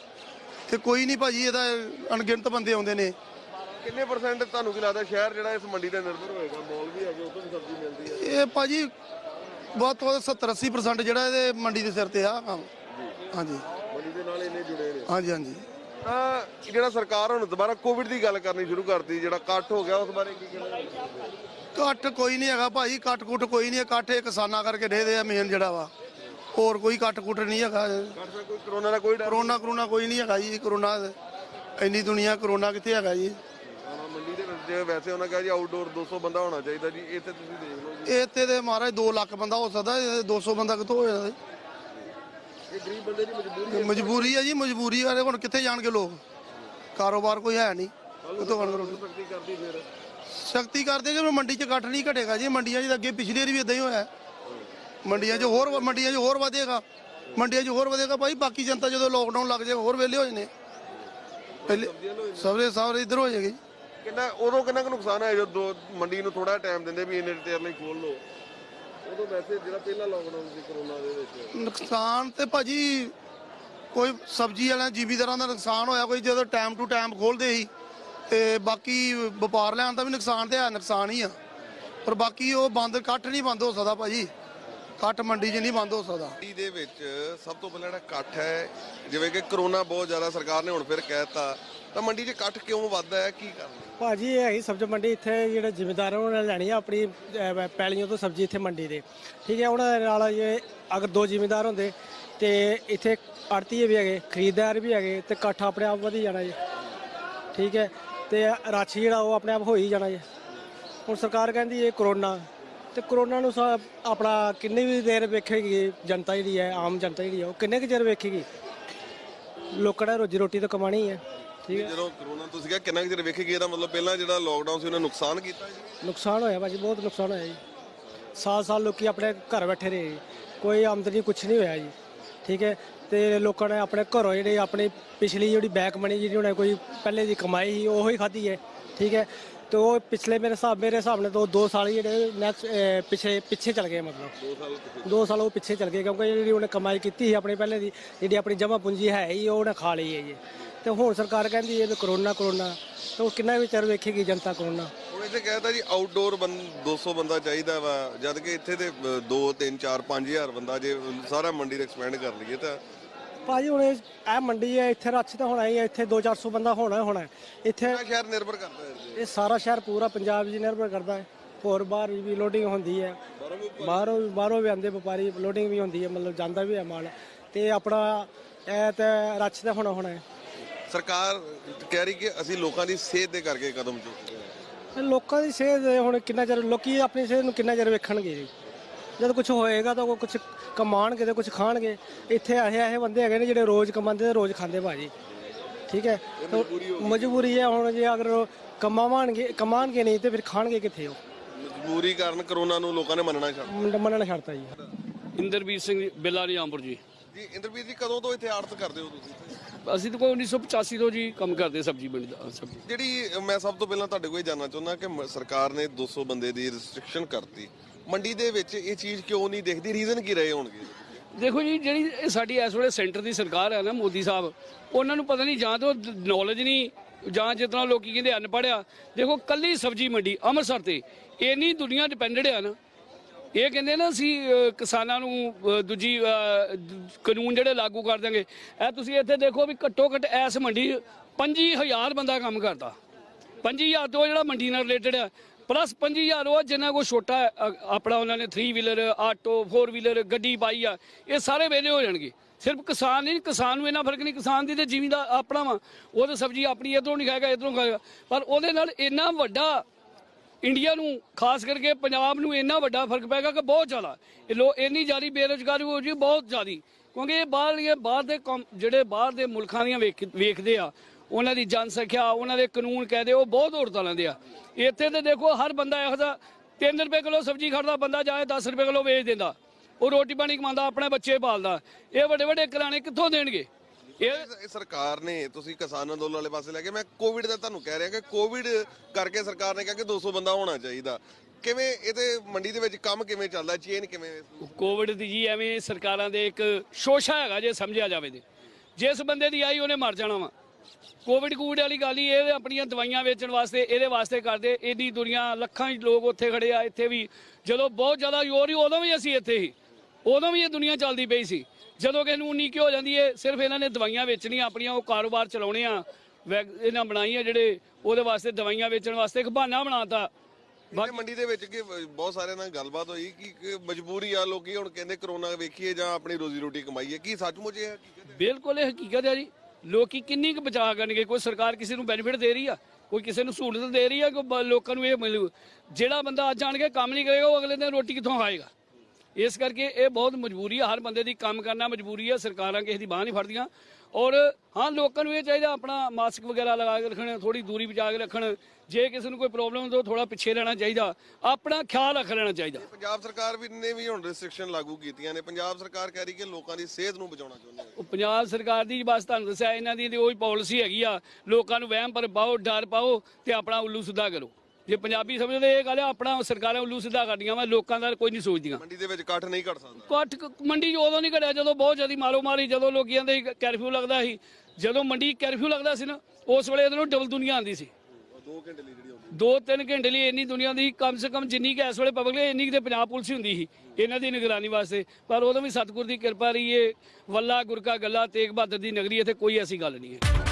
ਤੇ ਕੋਈ ਨਹੀਂ ਭਾਜੀ ਇਹਦਾ ਅਣਗਿਣਤ ਬੰਦੇ ਆਉਂਦੇ ਨੇ। ਕਿੰਨੇ ਪਰਸੈਂਟ ਤੁਹਾਨੂੰ ਕੀ ਲੱਗਦਾ ਸ਼ਹਿਰ ਜਿਹੜਾ ਇਸ ਮੰਡੀ ਤੇ ਨਿਰਭਰ ਹੋਏਗਾ? ਮੌਲ ਵੀ ਹੈਗੇ ਉਦੋਂ ਵੀ ਸਬਜ਼ੀ ਮਿਲਦੀ ਹੈ ਇਹ ਭਾਜੀ ਬਹੁਤ ਤੋਂ 70 80% ਜਿਹੜਾ ਇਹਦੇ ਮੰਡੀ ਦੇ ਸਿਰ ਤੇ ਆ। ਕੰਮ ਹਾਂਜੀ। ਮੰਡੀ ਦੇ ਨਾਲ ਇੰਨੇ ਜੁੜੇ ਨੇ। ਹਾਂਜੀ ਹਾਂਜੀ। ਤਾਂ ਜਿਹੜਾ ਸਰਕਾਰ ਹੁਣ ਦੁਬਾਰਾ ਕੋਵਿਡ ਦੀ ਗੱਲ ਕਰਨੀ ਸ਼ੁਰੂ ਕਰਤੀ ਜਿਹੜਾ ਕੱਟ ਹੋ ਗਿਆ ਉਸ ਬਾਰੇ ਕੀ ਕਹਿਣਾ ਕੱਟ ਕੋਈ ਨਹੀਂ ਹੈਗਾ ਭਾਜੀ ਕੱਟ ਕੁੱਟ ਕੋਈ ਨਹੀਂ ਹੈ ਕੱਟ ਇਹ ਕਿਸਾਨਾਂ ਕਰਕੇ ਦੇ ਦੇ ਆ ਮੇਨ ਜਿਹੜਾ ਵਾ। ਹੋਰ ਕੋਈ ਕੱਟ ਕੁੱਟ ਨਹੀਂ ਹੈਗਾ। ਕੱਟ ਦਾ ਕੋਈ ਕਰੋਨਾ ਦਾ ਕੋਈ ਡਰ ਕਰੋਨਾ ਕਰੋਨਾ ਕੋਈ ਨਹੀਂ ਹੈਗਾ ਜੀ ਕਰੋਨਾ ਇੰਨੀ ਦੁਨੀਆ ਕਰੋਨਾ ਕਿੱਥੇ ਹੈਗਾ ਜੀ? ਮੰਡੀ ਦੇ ਵਿੱਚ ਜੇ ਵੈਸੇ ਉਹਨਾਂ ਕਿਹਾ ਜੀ ਆਊਟਡੋਰ 200 ਬੰਦਾ ਹੋਣਾ ਚਾਹੀਦਾ ਜੀ ਇੱਥੇ ਤੁਸੀਂ ਦੇਖ ਲਓ ਜੀ। ਇੱਥੇ ਤੇ ਮਹਾਰਾਜ 2 ਲੱਖ ਬੰਦਾ ਹੋ ਸਕਦਾ ਇਹ 200 ਬੰਦਾ ਕਿੱਥੋਂ ਹੋ ਜਾਂਦਾ ਜੀ? ਇਹ ਗਰੀਬ ਬੰਦੇ ਦੀ ਮਜਬੂਰੀ ਮਜਬੂਰੀ ਹੈ ਜੀ ਮਜਬੂਰੀ ਵਾਲੇ ਹੁਣ ਕਿੱਥੇ ਜਾਣਗੇ ਲੋਕ? ਕਾਰੋਬਾਰ ਕੋਈ ਹੈ ਨਹੀਂ। ਕਿੱਥੋਂ ਖਾਣਗੇ ਰੋਟੀ ਸਖਤੀ ਕਰਦੀ ਫਿਰ। ਸ਼ਕਤੀ ਕਰਦੇ ਕਿ ਮੰਡੀ 'ਚ ਕੱਟ ਨਹੀਂ ਘਟੇਗਾ ਜੀ ਮੰਡੀਆਂ 'ਚ ਤਾਂ ਅੱਗੇ ਪਿਛਲੇ ਵਾਰੀ ਵੀ ਇਦਾਂ ਹੀ ਹੋਇਆ। ਮੰਡੀਆਂ 'ਚ ਹੋਰ ਮੰਡੀਆਂ 'ਚ ਹੋਰ ਵਧੇਗਾ। ਮੰਡੀਆਂ 'ਚ ਹੋਰ ਵਧੇਗਾ ਭਾਈ ਬਾਕੀ ਜਨਤਾ ਜਦੋਂ ਲੋਕਡਾਊਨ ਲੱਗ ਜਾਏ ਹੋਰ ਵਿਹਲੇ ਹੋ ਜਾਣੇ। ਪਹਿਲੇ ਸਵਰੇ ਸਾਰੇ ਇੱਧਰ ਹੋ ਜਾਏਗੇ। ਕਿੰਨਾ ਉਦੋਂ ਕਿੰਨਾ ਕੁ ਨੁਕਸਾਨ ਹੈ ਜਦੋਂ ਮੰਡੀ ਨੂੰ ਥੋੜਾ ਟਾਈਮ ਦਿੰਦੇ ਵੀ ਇੰਨੇ ਟੇਰ ਲਈ ਖੋਲ ਲਓ। ਉਦੋਂ ਵੈਸੇ ਜਿਹੜਾ ਪਹਿਲਾ ਲੋਕਡਾਊਨ ਸੀ ਕਰੋਨਾ ਦੇ ਵਿੱਚ। ਨੁਕਸਾਨ ਤੇ ਭਾਜੀ ਕੋਈ ਸਬਜ਼ੀ ਵਾਲਿਆਂ ਜ਼ਿਮੀਦਾਰਾਂ ਦਾ ਨੁਕਸਾਨ ਹੋਇਆ ਕੋਈ ਜਦੋਂ ਟਾਈਮ ਟੂ ਟਾਈਮ ਖੋਲਦੇ ਸੀ ਤੇ ਬਾਕੀ ਵਪਾਰ ਲੈਣ ਦਾ ਵੀ ਨੁਕਸਾਨ ਤੇ ਹੈ ਨੁਕਸਾਨ ਹੀ ਆ। ਪਰ ਬਾਕੀ ਉਹ ਬੰਦ ਕੱਟ ਨਹੀਂ ਬੰਦ ਹੋ ਸਕਦਾ ਭਾਜੀ। ਕੱਟ ਮੰਡੀ 'ਚ ਨਹੀਂ ਬੰਦ ਹੋ ਸਕਦਾ। ਮੰਡੀ ਦੇ ਵਿੱਚ ਸਭ ਤੋਂ ਪਹਿਲਾਂ ਜਿਹੜਾ ਇਕੱਠ ਹੈ ਜਿਵੇਂ ਕਿ ਕਰੋਨਾ ਬਹੁਤ ਜ਼ਿਆਦਾ ਸਰਕਾਰ ਨੇ ਹੁਣ ਫਿਰ ਕਹਿਤਾ ਤਾਂ ਮੰਡੀ 'ਚ ਇਕੱਠ ਕਿਉਂ ਵੱਧਦਾ ਹੈ? ਕੀ ਕਾਰਨ? ਹੈ? ਭਾਜੀ ਇਹ ਹੈਗੀ ਸਬਜ਼ੀ ਮੰਡੀ ਇੱਥੇ ਜਿਹੜੇ ਜ਼ਿਮੀਂਦਾਰ ਉਹਨਾਂ ਨੇ ਲੈਣੀ ਆ ਆਪਣੀ ਅਹ, ਪੈਲੀਆਂ ਤੋਂ ਸਬਜ਼ੀ ਇੱਥੇ ਮੰਡੀ ਦੇ। ਠੀਕ ਹੈ ਉਹਨਾਂ ਦੇ ਨਾਲ ਜੇ ਅਗਰ ਦੋ ਜ਼ਿਮੀਂਦਾਰ ਹੁੰਦੇ ਤੇ ਇੱਥੇ ਆੜਤੀਏ ਵੀ ਹੈਗੇ ਖਰੀਦਦਾਰ ਵੀ ਹੈਗੇ ਤੇ ਇਕੱਠ ਆਪਣੇ ਆਪ ਵਧੀ ਜਾਣਾ ਜੀ। ਠੀਕ ਹੈ ਤੇ ਰਾਸ਼ੀ ਜਿਹੜਾ ਉਹ ਆਪਣੇ ਆਪ ਹੋ ਹੀ ਜਾਣਾ ਜੀ। ਹੁਣ ਸਰਕਾਰ ਕਹਿੰਦੀ ਇਹ ਕਰੋਨਾ ਤੇ ਕਰੋਨਾ ਨੂੰ ਸਾ- ਆਪਣਾ ਕਿੰਨੀ ਵੀ ਦੇਰ ਵੇਖੇਗੀ ਜਨਤਾ ਜਿਹੜੀ ਹੈ ਆਮ ਜਨਤਾ ਜਿਹੜੀ ਹੈ ਉਹ ਕਿੰਨੇ ਕੁ ਚਿਰ ਵੇਖੇਗੀ? ਲੋਕਾਂ ਨੇ ਰੋਜੀ ਰੋਟੀ ਤਾਂ ਕਮਾਣੀ ਹੈ। ਠੀਕ ਹੈ। ਜਦੋਂ ਕਰੋਨਾ ਤੁਸੀਂ ਕਿਹਾ ਕਿੰਨਾ ਕੁ ਚਿਰ ਵੇਖੇਗੀ? ਇਹਦਾ ਮਤਲਬ ਪਹਿਲਾਂ ਜਿਹੜਾ ਲੋਕਡਾਊਨ ਸੀ ਉਹਨੇ ਨੁਕਸਾਨ ਕੀਤਾ ਜੀ? ਨੁਕਸਾਨ ਹੋਇਆ ਭਾਜੀ ਬਹੁਤ ਨੁਕਸਾਨ ਹੋਇਆ ਜੀ। ਸਾਲ ਸਾਲ ਲੋਕੀ ਆਪਣੇ ਘਰ ਬੈਠੇ ਰਹੇ। ਜੀ। ਕੋਈ ਆਮਦਨੀ ਕੁਝ ਨਹੀਂ ਹੋਇਆ ਜੀ। ਠੀਕ ਹੈ ਤੇ ਲੋਕਾਂ ਨੇ ਆਪਣੇ ਘਰੋਂ ਜਿਹੜੇ ਆਪਣੀ ਪਿਛਲੀ ਜਿਹੜੀ ਬੈਕ ਮਨੀ ਜਿਹੜੀ ਉਹਨੇ ਕੋਈ ਪਹਿਲੇ ਦੀ ਕਮਾਈ ਸੀ ਉਹ ਹੀ ਖਾਧੀ ਹੈ। ਠੀਕ ਹੈ ਤੇ ਉਹ ਪਿਛਲੇ ਮੇਰੇ ਹਿਸਾਬ ਮੇਰੇ ਹਿਸਾਬ ਨਾਲ ਤੋਂ 2 ਸਾਲ ਹੀ ਜਿਹੜੇ ਨੈਕਸਟ ਪਿੱਛੇ ਪਿੱਛੇ ਚਲ ਗਏ ਮਤਲਬ। 2 ਸਾਲ 2 ਸਾਲ ਉਹ ਪਿੱਛੇ ਚਲ ਗਏ ਕਿਉਂਕਿ ਜਿਹੜੀ ਉਹਨੇ ਕਮਾਈ ਕੀਤੀ ਸੀ ਆਪਣੀ ਪਹਿਲੇ ਦੀ ਜਿਹੜੀ ਆਪਣੀ ਜਮ੍ਹਾਂ ਪੂੰਜੀ ਹੈ ਹੀ ਉਹ ਉਹਨੇ ਖਾ ਲਈ ਹੈ ਜੀ। ਤੇ ਹੁਣ ਸਰਕਾਰ ਕਹਿੰਦੀ ਹੈ ਵੀ ਕਰੋਨਾ ਕਰੋਨਾ ਤੇ ਉਹ ਕਿੰਨਾ ਵੀ ਚਿਰ ਵੇਖੇਗੀ ਜਨਤਾ ਕਰੋਨਾ? ਹੁਣ ਇੱਥੇ ਕਹਿਤਾ ਜੀ ਆਊਟਡੋਰ 200 ਬੰਦਾ ਚਾਹੀਦਾ ਵਾ ਜਦ ਕਿ ਇੱਥੇ ਤੇ 2 3 4 5000 ਬੰਦਾ ਜੇ ਸਾਰਾ ਮੰਡੀ ਦਾ ਐਕਸਪੈਂਡ ਕਰ ਲਈਏ ਤਾਂ। ਭਾਜੀ ਹੁਣ ਇਹ ਇਹ ਮੰਡੀ ਹੈ ਇੱਥੇ ਰੱਛ ਤਾਂ ਹੋਣਾ ਹੀ ਹੈ ਇੱਥੇ 2-400 ਬੰਦਾ ਹੋਣਾ ਹੋਣਾ। ਇੱਥੇ ਕਿਹੜਾ ਸ਼ਹਿਰ ਨਿਰਭਰ ਕਰਦਾ ਹੈ ਇਹ ਸਾਰਾ ਸ਼ਹਿਰ ਪੂਰਾ ਪੰਜਾਬ ਜੀ ਨਿਰਭਰ ਕਰਦਾ ਹੈ। ਹੋਰ ਬਾਹਰ ਵੀ ਲੋਡਿੰਗ ਹੁੰਦੀ ਹੈ। ਬਾਹਰੋਂ ਬਾਹਰੋਂ ਵੀ ਆਉਂਦੇ ਵਪਾਰੀ ਲੋਡਿੰਗ ਵੀ ਹੁੰਦੀ ਹੈ ਮਤਲਬ ਜਾਂਦਾ ਵੀ ਹੈ ਮਾਲ। ਤੇ ਆਪਣਾ ਇਹ ਤੇ ਰੱਛ ਤਾਂ ਹੋਣਾ ਹੋਣਾ ਹੈ। ਸਰਕਾਰ ਕਹਿ ਰਹੀ ਕਿ ਅਸੀਂ ਲੋਕਾਂ ਦੀ ਸਿਹਤ ਦੇ ਕਰਕੇ ਕਦਮ ਚੁੱਕ ਰਹੇ ਹਾਂ। ਲੋਕਾਂ ਦੀ ਸਿਹਤ ਹੁਣ ਕਿੰਨਾ ਚਿਰ ਲੋਕੀ ਆਪਣੀ ਸਿਹਤ ਨੂੰ ਕਿੰਨਾ ਚਿਰ ਵੇਖਣਗੇ ਜੀ? ਜਦ ਕੁਝ ਹੋਏਗਾ ਤਾਂ ਉਹ ਕੁਝ ਕਮਾਣਗੇ ਤੇ ਕੁਝ ਖਾਣਗੇ। ਇੱਥੇ ਇਹੋ ਇਹੋ ਬੰਦੇ ਹੈਗੇ ਨੇ ਜਿਹੜੇ ਰੋਜ਼ ਕਮਾਉਂਦੇ ਤੇ ਰੋਜ਼ ਖਾਂਦੇ ਭਾਜੀ ਠੀਕ ਹੈ? ਮਜਬੂਰੀ ਹੈ ਹੁਣ ਜੇ ਅਗਰ ਕਮਾਵਾਂਗੇ ਕਮਾਣਗੇ ਨਹੀਂ ਤੇ ਫਿਰ ਖਾਣਗੇ ਕਿੱਥੇ ਉਹ? ਮਜਬੂਰੀ ਕਾਰਨ ਕਰੋਨਾ ਨੂੰ ਲੋਕਾਂ ਨੇ ਮੰਨਣਾ ਛੱਡ ਮੰਨਣਾ ਛੱਡਤਾ ਜੀ। ਇੰਦਰਬੀਰ ਸਿੰਘ ਬਿੱਲਾ ਨਿਆਮਪੁਰ ਜੀ। ਜੀ ਇੰਦਰਵੀਰ ਜੀ ਕਦੋਂ ਤੋਂ ਇੱਥੇ ਆੜਤ ਕਰਦੇ ਹੋ ਤੁਸੀਂ ਅਸੀਂ ਤਾਂ ਕੋਈ 1985 ਤੋਂ ਜੀ ਕੰਮ ਕਰਦੇ ਸਬਜ਼ੀ ਮੰਡੀ ਦਾ ਸਬਜ਼ੀ। ਜਿਹੜੀ ਮੈਂ ਸਭ ਤੋਂ ਪਹਿਲਾਂ ਤੁਹਾਡੇ ਕੋਲ ਇਹ ਜਾਨਣਾ ਚਾਹੁੰਦਾ ਕਿ ਮ- ਸਰਕਾਰ ਨੇ 200 ਬੰਦੇ ਦੀ ਰੈਸਟ੍ਰਿਕਸ਼ਨ ਕਰਤੀ। ਮੰਡੀ ਦੇ ਵਿੱਚ ਇਹ ਚੀਜ਼ ਕਿਉਂ ਨਹੀਂ ਦਿਖਦੀ? ਰੀਜ਼ਨ ਕੀ ਰਹੇ ਹੋਣਗੇ? ਦੇਖੋ ਜੀ ਜਿਹੜੀ ਇਹ ਸਾਡੀ ਇਸ ਵੇਲੇ ਸੈਂਟਰ ਦੀ ਸਰਕਾਰ ਹੈ ਨਾ ਮੋਦੀ ਸਾਹਿਬ ਉਹਨਾਂ ਨੂੰ ਪਤਾ ਨਹੀਂ ਜਾਂ ਤਾਂ ਨੌਲੇਜ ਨਹੀਂ ਜਾਂ ਜਿਤਨਾ ਲੋਕੀ ਕਹਿੰਦੇ ਅਨਪੜ੍ਹ ਆ। ਦੇਖੋ ਕੱਲੀ ਸਬਜ਼ੀ ਮੰਡੀ ਅੰਮ੍ਰਿਤਸਰ ਤੇ ਇੰਨੀ ਦੁਨੀਆ ਡਿਪੈਂਡਡ ਆ ਨਾ। ਇਹ ਕਹਿੰਦੇ ਨਾ ਅਸੀਂ ਕਿਸਾਨਾਂ ਨੂੰ ਦੂਜੀ ਕਾਨੂੰਨ ਜਿਹੜੇ ਲਾਗੂ ਕਰ ਦਾਂਗੇ ਇਹ ਤੁਸੀਂ ਇੱਥੇ ਦੇਖੋ ਵੀ ਘੱਟੋ ਘੱਟ ਐਸ ਮੰਡੀ 25000 ਬੰਦਾ ਕੰਮ ਕਰਦਾ। 25000 ਤੋਂ ਜਿਹੜਾ ਮੰਡੀ ਨਾਲ ਰਿਲੇਟਡ ਆ। ਪਲੱਸ 25000 ਉਹ ਜਿਨ੍ਹਾਂ ਕੋ ਛੋਟਾ ਆਪਣਾ ਉਹਨਾਂ ਨੇ 3 ਵੀਲਰ ਆਟੋ 4 ਵੀਲਰ ਗੱਡੀ ਪਾਈ ਆ। ਇਹ ਸਾਰੇ ਵੇਲੇ ਹੋ ਜਾਣਗੇ। ਸਿਰਫ ਕਿਸਾਨ ਨਹੀਂ, ਕਿਸਾਨ ਨੂੰ ਇਹਨਾਂ ਫ਼ਰਕ ਨਹੀਂ। ਕਿਸਾਨ ਦੀ ਤੇ ਦਾ ਆਪਣਾ ਵਾ। ਉਹ ਤੇ ਸਬਜ਼ੀ ਆਪਣੀ ਇਧਰੋਂ ਨਹੀਂ ਖਾਏਗਾ, ਇਧਰੋਂ ਖਾਏਗਾ। ਪਰ ਉਹਦੇ ਨਾਲ ਇੰਨਾ ਵੱਡਾ ਇੰਡੀਆ ਨੂੰ, ਖਾਸ ਕਰਕੇ ਪੰਜਾਬ ਨੂੰ ਇੰਨਾ ਵੱਡਾ ਫ਼ਰਕ ਪੈਗਾ ਕਿ ਬਹੁਤ ਜ਼ਿਆਦਾ। ਇਹ ਲੋ, ਇੰਨੀ ਜ਼ਿਆਦਾ ਬੇਰੁਜ਼ਗਾਰੀ ਹੋ ਜੀ, ਬਹੁਤ ਜ਼ਿਆਦਾ। ਕਿਉਂਕਿ ਇਹ ਬਾਹਰ ਇਹ ਬਾਹਰ ਦੇ ਕੌਮ- ਜਿਹੜੇ ਬਾਹਰ ਦੇ ਮੁਲਕਾਂ ਦੀਆਂ ਵੇਖ- ਵੇਖਦੇ ਆ, ਉਹਨਾਂ ਦੀ ਜਨਸੰਖਿਆ, ਉਹਨਾਂ ਦੇ ਕਾਨੂੰਨ ਕਾਇਦੇ ਉਹ ਬਹੁਤ ਔਰਤਾਂ ਲੈਂਦੇ ਆ। ਇੱਥੇ ਤੇ ਦੇਖੋ, ਹਰ ਬੰਦਾ ਇਹੋ ਜਿਹਾ 3 ਰੁਪਏ ਕਿਲੋ ਸਬਜ਼ੀ ਖੜਦਾ, ਬੰਦਾ ਜਾਏ 10 ਰੁਪਏ ਕਿਲੋ ਵੇਚ ਦਿੰਦਾ। ਉਹ ਰੋਟੀ ਪਾਣੀ ਕਮਾਉਂਦਾ, ਆਪਣੇ ਬੱਚੇ ਪਾਲਦਾ। ਇਹ ਵੱਡੇ ਵੱਡੇ ਘਰਾਣੇ ਕਿੱਥੋਂ ਦੇਣਗੇ? ਇਹ ਸਰਕਾਰ ਨੇ ਤੁਸੀਂ ਕਿਸਾਨ ਅੰਦੋਲਨ ਵਾਲੇ ਪਾਸੇ ਲੈ ਕੇ ਮੈਂ ਕੋਵਿਡ ਦਾ ਤੁਹਾਨੂੰ ਕਹਿ ਰਿਹਾ ਕਿ ਕੋਵਿਡ ਕਰਕੇ ਸਰਕਾਰ ਨੇ ਕਿਹਾ ਕਿ 200 ਬੰਦਾ ਹੋਣਾ ਚਾਹੀਦਾ। ਕਿਵੇਂ ਇਹਦੇ ਮੰਡੀ ਦੇ ਵਿੱਚ ਕੰਮ ਕਿਵੇਂ ਚੱਲਦਾ ਚੇਨ ਕਿਵੇਂ ਕੋਵਿਡ ਦੀ ਜੀ ਐਵੇਂ ਸਰਕਾਰਾਂ ਦੇ ਇੱਕ ਸ਼ੋਸ਼ਾ ਹੈਗਾ ਜੇ ਸਮਝਿਆ ਜਾਵੇ ਤੇ। ਜਿਸ ਬੰਦੇ ਦੀ ਆਈ ਉਹਨੇ ਮਰ ਜਾਣਾ ਵਾ। ਕੋਵਿਡ ਕੂਵਿਡ ਵਾਲੀ ਗੱਲ ਹੀ ਇਹ ਆਪਣੀਆਂ ਦਵਾਈਆਂ ਵੇਚਣ ਵਾਸਤੇ ਇਹਦੇ ਵਾਸਤੇ ਕਰਦੇ। ਇੰਨੀ ਦੁਨੀਆ ਲੱਖਾਂ ਹੀ ਲੋਕ ਉੱਥੇ ਖੜੇ ਆ ਇੱਥੇ ਵੀ। ਜਦੋਂ ਬਹੁਤ ਜ਼ਿਆਦਾ ਜ਼ੋਰ ਹੀ ਉਦੋਂ ਵੀ ਅਸੀਂ ਇੱਥੇ ਹੀ ਉਦੋਂ ਵੀ ਇਹ ਦੁਨੀਆ ਚੱਲਦੀ ਪਈ ਸੀ। ਜਦੋਂ ਕਿਸੇ ਨੂੰ ਉਨੀ ਕੀ ਹੋ ਜਾਂਦੀ ਹੈ ਸਿਰਫ ਇਹਨਾਂ ਨੇ ਦਵਾਈਆਂ ਵੇਚਣੀਆਂ ਆਪਣੀਆਂ ਉਹ ਕਾਰੋਬਾਰ ਚਲਾਉਣੇ ਆ ਇਹਨਾਂ ਬਣਾਈਆਂ ਜਿਹੜੇ ਉਹਦੇ ਵਾਸਤੇ ਦਵਾਈਆਂ ਵੇਚਣ ਵਾਸਤੇ ਇੱਕ ਬਹਾਨਾ ਬਣਾਤਾ। ਇਹ ਮੰਡੀ ਦੇ ਵਿੱਚ ਕਿ ਬਹੁਤ ਸਾਰਿਆਂ ਨਾਲ ਗੱਲਬਾਤ ਹੋਈ ਕਿ ਕਿ ਮਜਬੂਰੀ ਆ ਲੋਕੀ ਹੁਣ ਕਹਿੰਦੇ ਕਰੋਨਾ ਵੇਖੀਏ ਜਾਂ ਆਪਣੀ ਰੋਜ਼ੀ ਰੋਟੀ ਕਮਾਈਏ ਕੀ ਸੱਚਮੁੱਚ ਇਹ ਹਕੀਕਤ ਹੈ? ਬਿਲਕੁਲ ਇਹ ਹਕੀਕਤ ਹੈ ਜੀ। ਲੋਕੀ ਕਿੰਨੀ ਕੁ ਬਚਾ ਕਰਨਗੇ ਕੋਈ ਸਰਕਾਰ ਕਿਸੇ ਨੂੰ ਬੈਨੀਫਿਟ ਦੇ ਰਹੀ ਆ? ਕੋਈ ਕਿਸੇ ਨੂੰ ਸਹੂਲਤ ਦੇ ਰਹੀ ਆ? ਕੋਈ ਲੋਕਾਂ ਨੂੰ ਇਹ ਮਿਲੂ? ਜਿਹੜਾ ਬੰਦਾ ਅੱਜ ਆਣ ਕੇ ਕੰਮ ਨਹੀਂ ਕਰੇਗਾ ਉਹ ਅਗਲੇ ਦਿਨ ਰੋਟੀ ਕਿੱਥੋਂ ਖਾਏਗਾ? ਇਸ ਕਰਕੇ ਇਹ ਬਹੁਤ ਮਜਬੂਰੀ ਆ ਹਰ ਬੰਦੇ ਦੀ ਕੰਮ ਕਰਨਾ ਮਜਬੂਰੀ ਆ ਸਰਕਾਰਾਂ ਕਿਸੇ ਦੀ ਬਾਹ ਨਹੀਂ ਫੜਦੀਆਂ। ਔਰ ਹਾਂ ਲੋਕਾਂ ਨੂੰ ਇਹ ਚਾਹੀਦਾ ਆਪਣਾ ਮਾਸਕ ਵਗੈਰਾ ਲਗਾ ਕੇ ਰੱਖਣ ਥੋੜੀ ਦੂਰੀ ਬਚਾ ਕੇ ਰੱਖਣ। ਜੇ ਕਿਸੇ ਨੂੰ ਕੋਈ ਪ੍ਰੋਬਲਮ ਹੋ ਥੋੜਾ ਪਿੱਛੇ ਰਹਿਣਾ ਚਾਹੀਦਾ। ਆਪਣਾ ਖਿਆਲ ਰੱਖ ਲੈਣਾ ਚਾਹੀਦਾ। ਪੰਜਾਬ ਸਰਕਾਰ ਵੀ ਨੇ ਵੀ ਹੁਣ ਰੈਸਟ੍ਰਿਕਸ਼ਨ ਲਾਗੂ ਕੀਤੀਆਂ ਨੇ। ਪੰਜਾਬ ਸਰਕਾਰ ਕਹਿ ਰਹੀ ਕਿ ਲੋਕਾਂ ਦੀ ਸਿਹਤ ਨੂੰ ਬਚਾਉਣਾ ਚਾਹੁੰਦੇ ਆ ਉਹ ਪੰਜਾਬ ਸਰਕਾਰ ਦੀ ਬਸ ਤੁਹਾਨੂੰ ਦੱਸਿਆ ਇਹਨਾਂ ਦੀ ਉਹੀ ਪਾਲਿਸੀ ਹੈਗੀ ਆ। ਲੋਕਾਂ ਨੂੰ ਵਹਿਮ ਪਰ ਪਾਓ ਡਰ ਪਾਓ ਤੇ ਆਪਣਾ ਉੱਲੂ ਸਿੱਧਾ ਕਰੋ। ਜੇ ਪੰਜਾਬੀ ਸਮਝਦੇ ਇਹ ਗੱਲ ਆ, ਆਪਣਾ ਸਰਕਾਰਾਂ ਉੱਲੂ ਸਿੱਧਾ ਕਰਦੀਆਂ ਵਾ ਲੋਕਾਂ ਦਾ ਕੋਈ ਨਹੀਂ ਸੋਚਦੀਆਂ। ਮੰਡੀ ਦੇ ਵਿੱਚ ਇਕੱਠ ਨਹੀਂ ਘਟ ਸਕਦਾ। ਕੱਟ ਮੰਡੀ ਉਦੋਂ ਨਹੀਂ ਘੜਿਆ ਜਦੋਂ ਬਹੁਤ ਜ਼ਿਆਦਾ ਮਾਰੋ ਮਾਰੀ ਜਦੋਂ ਲੋਕੀਆਂ ਦੇ ਕਰਫਿਊ ਲੱਗਦਾ ਸੀ ਜਦੋਂ ਮੰਡੀ ਕਰਫਿਊ ਲੱਗਦਾ ਸੀ ਨਾ ਉਸ ਵੇਲੇ ਇਹਦੇ ਨੂੰ ਡਬਲ ਦੁਨੀਆ ਆਉਂਦੀ ਸੀ। 2 ਘੰਟੇ ਲਈ ਜਿਹੜੀ ਦੋ ਤਿੰਨ ਘੰਟੇ ਲਈ ਇੰਨੀ ਦੁਨੀਆ ਦੀ ਕਮ ਸੇ ਕਮ ਜਿੰਨੀ ਕਿ ਇਸ ਵੇਲੇ ਪਬਲਿਕ ਇੰਨੀ ਕੁ ਤੇ ਪੰਜਾਬ ਪੁਲਿਸ ਹੀ ਹੁੰਦੀ ਸੀ ਇਹਨਾਂ ਦੀ ਨਿਗਰਾਨੀ ਵਾਸਤੇ। ਪਰ ਉਦੋਂ ਵੀ ਸਤਿਗੁਰ ਦੀ ਕਿਰਪਾ ਰਹੀ ਏ ਵੱਲਾ ਗੁਰਕਾ ਗੱਲਾ ਤੇਗ ਬਹਾਦਰ ਦੀ ਨਗਰੀ ਇੱਥੇ ਕੋਈ ਐਸੀ ਗੱਲ ਨਹੀਂ ਹੈ।